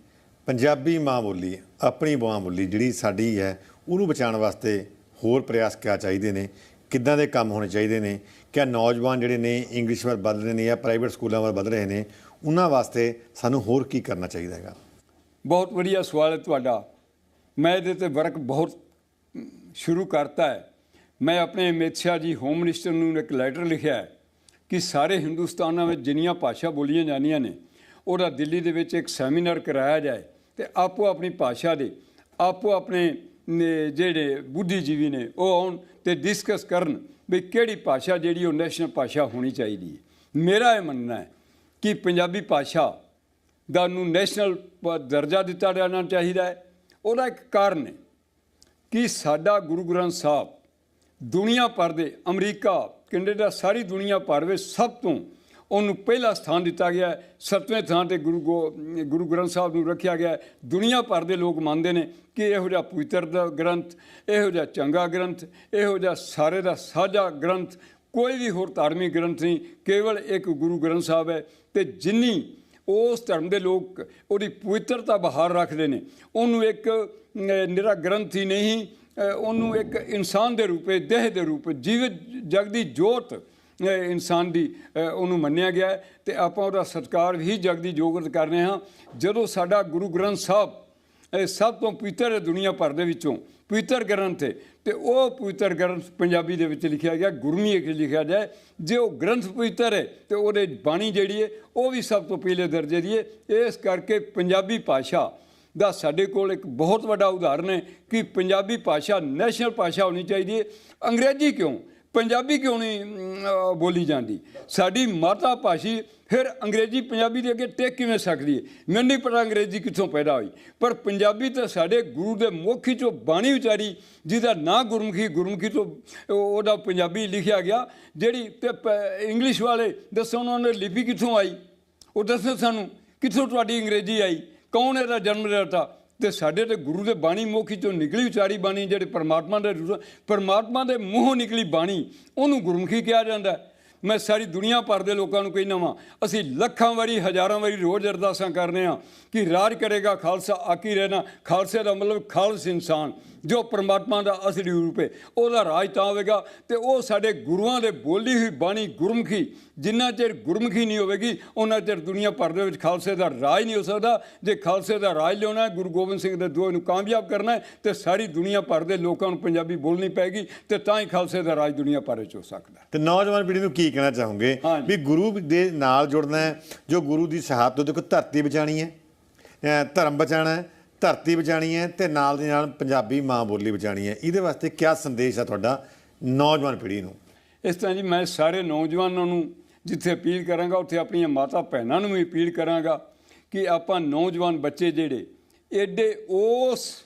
ਪੰਜਾਬੀ ਮਾਂ ਬੋਲੀ ਆਪਣੀ ਮਾਂ ਬੋਲੀ ਜਿਹੜੀ ਸਾਡੀ ਹੈ ਉਹਨੂੰ ਬਚਾਉਣ ਵਾਸਤੇ ਹੋਰ ਪ੍ਰਯਾਸ ਕਿਆ ਚਾਹੀਦੇ ਨੇ ਕਿੱਦਾਂ ਦੇ ਕੰਮ ਹੋਣੇ ਚਾਹੀਦੇ ਨੇ ਕਿਆ ਨੌਜਵਾਨ ਜਿਹੜੇ ਨੇ ਇੰਗਲਿਸ਼ ਵੱਲ ਵੱਧ ਰਹੇ ਨੇ ਜਾਂ ਪ੍ਰਾਈਵੇਟ ਸਕੂਲਾਂ ਵੱਲ ਵੱਧ ਰਹੇ ਨੇ ਉਹਨਾਂ ਵਾਸਤੇ ਸਾਨੂੰ ਹੋਰ ਕੀ ਕਰਨਾ ਚਾਹੀਦਾ ਹੈਗਾ? ਬਹੁਤ ਵਧੀਆ ਸਵਾਲ ਹੈ ਤੁਹਾਡਾ। ਮੈਂ ਇਹਦੇ ਤੇ ਵਰਕ ਬਹੁਤ ਸ਼ੁਰੂ ਕਰਤਾ ਹੈ। ਮੈਂ ਆਪਣੇ ਅਮਿਤ ਸ਼ਾਹ ਜੀ ਹੋਮ ਮਿਨਿਸਟਰ ਨੂੰ ਇੱਕ ਲੈਟਰ ਲਿਖਿਆ ਹੈ ਕਿ ਸਾਰੇ ਹਿੰਦੁਸਤਾਨਾਂ ਵਿੱਚ ਜਿੰਨੀਆਂ ਭਾਸ਼ਾ ਬੋਲੀਆਂ ਜਾਂਦੀਆਂ ਨੇ, ਉਹਦਾ ਦਿੱਲੀ ਦੇ ਵਿੱਚ ਇੱਕ ਸੈਮੀਨਾਰ ਕਰਾਇਆ ਜਾਏ ਤੇ ਆਪੋ ਆਪਣੀ ਭਾਸ਼ਾ ਦੇ, ਆਪੋ ਆਪਣੇ ਜਿਹੜੇ ਬੁੱਧੀਜੀਵੀ ਨੇ ਉਹ ਆਉਣ ਤੇ ਡਿਸਕਸ ਕਰਨ ਵੀ ਕਿਹੜੀ ਭਾਸ਼ਾ ਜਿਹੜੀ ਉਹ ਨੈਸ਼ਨਲ ਭਾਸ਼ਾ ਹੋਣੀ ਚਾਹੀਦੀ ਹੈ। ਮੇਰਾ ਇਹ ਮੰਨਣਾ ਹੈ ਕਿ ਪੰਜਾਬੀ ਭਾਸ਼ਾ ਦਾ ਨੂੰ ਨੈਸ਼ਨਲ ਦਰਜਾ ਦਿੱਤਾ ਜਾਣਾ ਚਾਹੀਦਾ ਹੈ। ਉਹਦਾ ਇੱਕ ਕਾਰਨ ਹੈ ਕਿ ਸਾਡਾ ਗੁਰੂ ਗ੍ਰੰਥ ਸਾਹਿਬ ਦੁਨੀਆ ਭਰ ਦੇ, ਅਮਰੀਕਾ, ਕੈਨੇਡਾ, ਸਾਰੀ ਦੁਨੀਆ ਭਰ ਵਿੱਚ ਸਭ ਤੋਂ ਉਹਨੂੰ ਪਹਿਲਾ ਸਥਾਨ ਦਿੱਤਾ ਗਿਆ ਹੈ। ਸੱਤਵੇਂ ਥਾਂ ਤੇ ਗੁਰੂ ਗੋ- ਗੁਰੂ ਗ੍ਰੰਥ ਸਾਹਿਬ ਨੂੰ ਰੱਖਿਆ ਗਿਆ ਦੁਨੀਆ ਭਰ ਦੇ ਲੋਕ ਮੰਨਦੇ ਨੇ ਕਿ ਇਹੋ ਜਿਹਾ ਪਵਿੱਤਰ ਦਾ ਗ੍ਰੰਥ, ਇਹੋ ਜਿਹਾ ਚੰਗਾ ਗ੍ਰੰਥ, ਇਹੋ ਜਿਹਾ ਸਾਰੇ ਦਾ ਸਾਝਾ ਗ੍ਰੰਥ ਕੋਈ ਵੀ ਹੋਰ ਧਾਰਮਿਕ ਗ੍ਰੰਥ ਨਹੀਂ, ਕੇਵਲ ਇੱਕ ਗੁਰੂ ਗ੍ਰੰਥ ਸਾਹਿਬ ਹੈ ਤੇ ਜਿੰਨੀ ਉਸ ਧਰਮ ਦੇ ਲੋਕ ਉਹਦੀ ਪਵਿੱਤਰਤਾ ਬਹਾਰ ਰੱਖਦੇ ਨੇ, ਉਹਨੂੰ ਇੱਕ ਨਿਰਾ ਗ੍ਰੰਥ ਹੀ ਨਹੀਂ ਉਹਨੂੰ ਇੱਕ ਇਨਸਾਨ ਦੇ ਰੂਪੇ, ਦੇਹ ਦੇ ਰੂਪ, ਜਿਵੇਂ ਜਗ ਦੀ ਜੋਤ ਇਨਸਾਨ ਦੀ ਉਹਨੂੰ ਮੰਨਿਆ ਗਿਆ ਹੈ ਤੇ ਆਪਾਂ ਉਹਦਾ ਸਤਿਕਾਰ ਵੀ ਜਗ ਜਗਦੀ ਜੋਗਤ ਕਰਨੇ ਹਾਂ। ਜਦੋਂ ਸਾਡਾ ਗੁਰੂ ਗ੍ਰੰਥ ਸਾਹਿਬ, ਇਹ ਸਭ ਤੋਂ ਪਵਿੱਤਰ ਹੈ ਦੁਨੀਆ ਭਰ ਦੇ ਵਿੱਚੋਂ ਪਵਿੱਤਰ ਗ੍ਰੰਥ ਹੈ। ਤੇ ਉਹ ਪਵਿੱਤਰ ਗ੍ਰੰਥ ਪੰਜਾਬੀ ਦੇ ਵਿੱਚ ਲਿਖਿਆ ਗਿਆ ਗੁਰਮੀ ਵਿੱਚ ਲਿਖਿਆ ਜਾਏ ਜੇ ਉਹ ਗ੍ਰੰਥ ਪਵਿੱਤਰ ਹੈ, ਤੇ ਉਹਦੇ ਬਾਣੀ ਜਿਹੜੀ ਹੈ, ਉਹ ਵੀ ਸਭ ਤੋਂ ਪਹਿਲੇ ਦਰਜੇ ਦੀ ਹੈ। ਇਸ ਕਰਕੇ ਪੰਜਾਬੀ ਭਾਸ਼ਾ ਦਾ ਸਾਡੇ ਕੋਲ ਇੱਕ ਬਹੁਤ ਵੱਡਾ ਉਦਾਹਰਨ ਹੈ ਕਿ ਪੰਜਾਬੀ ਭਾਸ਼ਾ, ਨੈਸ਼ਨਲ ਭਾਸ਼ਾ ਹੋਣੀ ਚਾਹੀਦੀ ਹੈ। ਅੰਗਰੇਜ਼ੀ ਕਿਉਂ? ਪੰਜਾਬੀ ਕਿਉਂ ਨਹੀਂ ਬੋਲੀ ਜਾਂਦੀ? ਸਾਡੀ ਮਾਤਾ ਭਾਸ਼ੀ ਫਿਰ ਅੰਗਰੇਜ਼ੀ ਪੰਜਾਬੀ ਦੇ ਅੱਗੇ ਟੇਕ ਕਿਵੇਂ ਸਕਦੀ ਹੈ? ਮੈਨੂੰ ਨਹੀਂ ਪਤਾ ਅੰਗਰੇਜ਼ੀ ਕਿੱਥੋਂ ਪੈਦਾ ਹੋਈ। ਪਰ ਪੰਜਾਬੀ ਤਾਂ ਸਾਡੇ ਗੁਰੂ ਦੇ ਮੁਖ ਚੋਂ ਬਾਣੀ ਵਿਚਾਰੀ ਜਿਹਦਾ ਨਾਂ ਗੁਰਮੁਖੀ ਗੁਰਮੁਖੀ ਤੋਂ ਉਹਦਾ ਪੰਜਾਬੀ ਲਿਖਿਆ ਗਿਆ, ਜਿਹੜੀ ਤੇ ਪ- ਇੰਗਲਿਸ਼ ਵਾਲੇ ਦੱਸੋ ਉਹਨਾਂ ਨੇ ਲਿਪੀ ਕਿੱਥੋਂ ਆਈ? ਉਹ ਦੱਸੋ ਸਾਨੂੰ, ਕਿੱਥੋਂ ਤੁਹਾਡੀ ਅੰਗਰੇਜ਼ੀ ਆਈ? ਕੌਣ ਇਹਦਾ ਜਨਮ ਦਿੱਤਾ ਤੇ ਸਾਡੇ ਤੇ ਗੁਰੂ ਦੇ ਬਾਣੀ ਮੁਖੀ ਚੋਂ ਨਿਕਲੀ ਉਚਾਰੀ ਬਾਣੀ, ਜਿਹੜੇ ਪਰਮਾਤਮਾ ਦੇ ਪਰਮਾਤਮਾ ਦੇ ਮੂੰਹੋਂ ਨਿਕਲੀ ਬਾਣੀ, ਉਹਨੂੰ ਗੁਰਮੁਖੀ ਕਿਹਾ ਜਾਂਦਾ ਹੈ। ਮੈਂ ਸਾਰੀ ਦੁਨੀਆ ਭਰ ਦੇ ਲੋਕਾਂ ਨੂੰ ਕਹਿਣਾ ਵਾਂ, ਅਸੀਂ ਲੱਖਾਂ ਵਾਰੀ, ਹਜ਼ਾਰਾਂ ਵਾਰੀ ਰੋਜ਼ ਅਰਦਾਸਾਂ ਕਰਨੇ ਆ ਕਿ ਰਾਜ ਕਰੇਗਾ, ਖਾਲਸਾ ਆਕੀ ਰਹਿਣਾ, ਖਾਲਸੇ ਦਾ ਮਤਲਬ ਖਾਲਸ ਇਨਸਾਨ। ਜੋ ਪਰਮਾਤਮਾ ਦਾ ਅਸਲੀ ਰੂਪ ਹੈ ਉਹਦਾ ਰਾਜ ਤਾਂ ਹੋਵੇਗਾ ਤੇ ਉਹ ਸਾਡੇ ਗੁਰੂਆਂ ਦੇ ਬੋਲੀ ਹੋਈ ਬਾਣੀ ਗੁਰਮੁਖੀ ਜਿੰਨਾ ਚਿਰ ਗੁਰਮੁਖੀ ਨਹੀਂ ਹੋਵੇਗੀ ਉਹਨਾਂ ਚਿਰ ਦੁਨੀਆ ਭਰ ਦੇ ਵਿੱਚ ਖਾਲਸੇ ਦਾ ਰਾਜ ਨਹੀਂ ਹੋ ਸਕਦਾ ਜੇ ਖਾਲਸੇ ਦਾ ਰਾਜ ਲਿਆਉਣਾ ਹੈ ਗੁਰੂ ਗੋਬਿੰਦ ਸਿੰਘ ਦੇ ਦੋਏ ਨੂੰ ਕਾਮਯਾਬ ਕਰਨਾ ਹੈ ਤੇ ਸਾਰੀ ਦੁਨੀਆ ਭਰ ਦੇ ਲੋਕਾਂ ਨੂੰ ਪੰਜਾਬੀ ਬੋਲਣੀ ਪੈਗੀ ਤੇ ਤਾਂ ਹੀ ਖਾਲਸੇ ਦਾ ਰਾਜ ਦੁਨੀਆ ਭਰ ਵਿੱਚ ਹੋ ਸਕਦਾ। ਤੇ ਨੌਜਵਾਨ ਪੀੜ੍ਹੀ ਨੂੰ ਕੀ ਕਹਿਣਾ ਚਾਹੋਗੇ। ਵੀ ਗੁਰੂ ਦੇ ਨਾਲ ਜੁੜਨਾ ਹੈ ਜੋ ਗੁਰੂ ਦੀ ਸ਼ਹਾਦਤ ਤੋਂ ਦੇਖੋ ਧਰਤੀ ਬਚਾਣੀ ਹੈ ਧਰਮ ਬਚਾਣਾ ਹੈ ਧਰਤੀ ਬਚਾਣੀ ਹੈ ਤੇ ਨਾਲ ਦੇ ਨਾਲ ਪੰਜਾਬੀ ਮਾਂ ਬੋਲੀ ਬਚਾਣੀ ਹੈ। ਇਹਦੇ ਵਾਸਤੇ ਕੀ ਸੰਦੇਸ਼ ਹੈ ਤੁਹਾਡਾ ਨੌਜਵਾਨ ਪੀੜ੍ਹੀ ਨੂੰ? ਇਸ ਤਰ੍ਹਾਂ ਜੀ ਮੈਂ ਸਾਰੇ ਨੌਜਵਾਨਾਂ ਨੂੰ ਜਿੱਥੇ ਅਪੀਲ ਕਰਾਂਗਾ, ਉੱਥੇ ਆਪਣੀਆਂ ਮਾਤਾ ਭੈਣਾਂ ਨੂੰ ਵੀ ਅਪੀਲ ਕਰਾਂਗਾ ਕਿ ਆਪਾਂ ਨੌਜਵਾਨ ਬੱਚੇ ਜਿਹੜੇ ਐਡੇ ਉਸ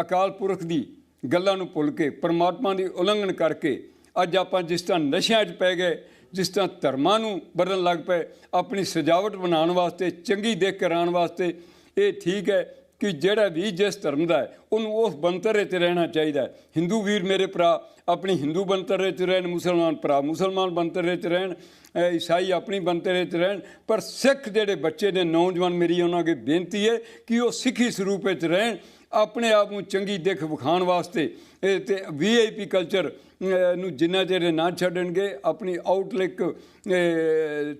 ਅਕਾਲ ਪੁਰਖ ਦੀ ਗੱਲਾਂ ਨੂੰ ਭੁੱਲ ਕੇ, ਪਰਮਾਤਮਾ ਦੀ ਉਲੰਘਣ ਕਰਕੇ ਅੱਜ ਆਪਾਂ ਜਿਸ ਤਰ੍ਹਾਂ ਨਸ਼ਿਆਂ 'ਚ ਪੈ ਗਏ, ਜਿਸ ਤਰ੍ਹਾਂ ਧਰਮਾਂ ਨੂੰ ਬਦਲਣ ਲੱਗ ਪਏ, ਆਪਣੀ ਸਜਾਵਟ ਬਣਾਉਣ ਵਾਸਤੇ, ਚੰਗੀ ਦੇਖ ਕਰਾਉਣ ਵਾਸਤੇ, ਇਹ ਠੀਕ ਹੈ। ਕਿ ਜਿਹੜਾ ਵੀ ਜਿਸ ਧਰਮ ਦਾ ਹੈ, ਉਹਨੂੰ ਉਸ ਬੰਤਰ 'ਚ ਰਹਿਣਾ ਚਾਹੀਦਾ ਹੈ। ਹਿੰਦੂ ਵੀਰ ਮੇਰੇ ਭਰਾ, ਆਪਣੀ ਹਿੰਦੂ ਬੰਤਰ 'ਚ ਰਹਿਣ, ਮੁਸਲਮਾਨ ਭਰਾ, ਮੁਸਲਮਾਨ ਬੰਤਰ 'ਚ ਰਹਿਣ ਈਸਾਈ ਆਪਣੀ ਬੰਤਰ 'ਚ ਰਹਿਣ, ਪਰ ਸਿੱਖ ਜਿਹੜੇ ਬੱਚੇ ਨੇ, ਨੌਜਵਾਨ, ਮੇਰੀ ਉਹਨਾਂ ਅੱਗੇ ਬੇਨਤੀ ਹੈ ਕਿ ਉਹ ਸਿੱਖੀ ਸਰੂਪ ਵਿੱਚ ਰਹਿਣ, ਆਪਣੇ ਆਪ ਨੂੰ ਚੰਗੀ ਦਿੱਖ ਵਿਖਾਉਣ ਵਾਸਤੇ। ਇਹ ਤੇ ਵੀਆਈਪੀ ਕਲਚਰ ਨੂੰ ਜਿੰਨਾ ਚਿਰ ਨਾ ਛੱਡਣਗੇ, ਆਪਣੀ ਆਊਟਲੁੱਕ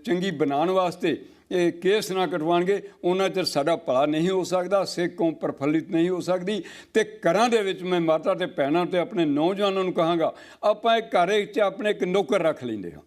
ਚੰਗੀ ਬਣਾਉਣ ਵਾਸਤੇ ਇਹ ਕੇਸ ਨਾ ਕਟਵਾਣਗੇ ਉਹਨਾਂ ਚਿਰ ਸਾਡਾ ਭਲਾ ਨਹੀਂ ਹੋ ਸਕਦਾ, ਸਿੱਖ ਕੌਮ ਪ੍ਰਫੁੱਲਿਤ ਨਹੀਂ ਹੋ ਸਕਦੀ ਤੇ ਘਰਾਂ ਦੇ ਵਿੱਚ ਮੈਂ ਮਾਤਾ ਤੇ ਭੈਣਾਂ ਤੇ ਆਪਣੇ ਨੌਜਵਾਨਾਂ ਨੂੰ ਕਹਾਂਗਾ, ਆਪਾਂ ਇੱਕ ਘਰ ਵਿੱਚ ਆਪਣੇ ਇੱਕ ਨੌਕਰ ਰੱਖ ਲੈਂਦੇ ਹਾਂ।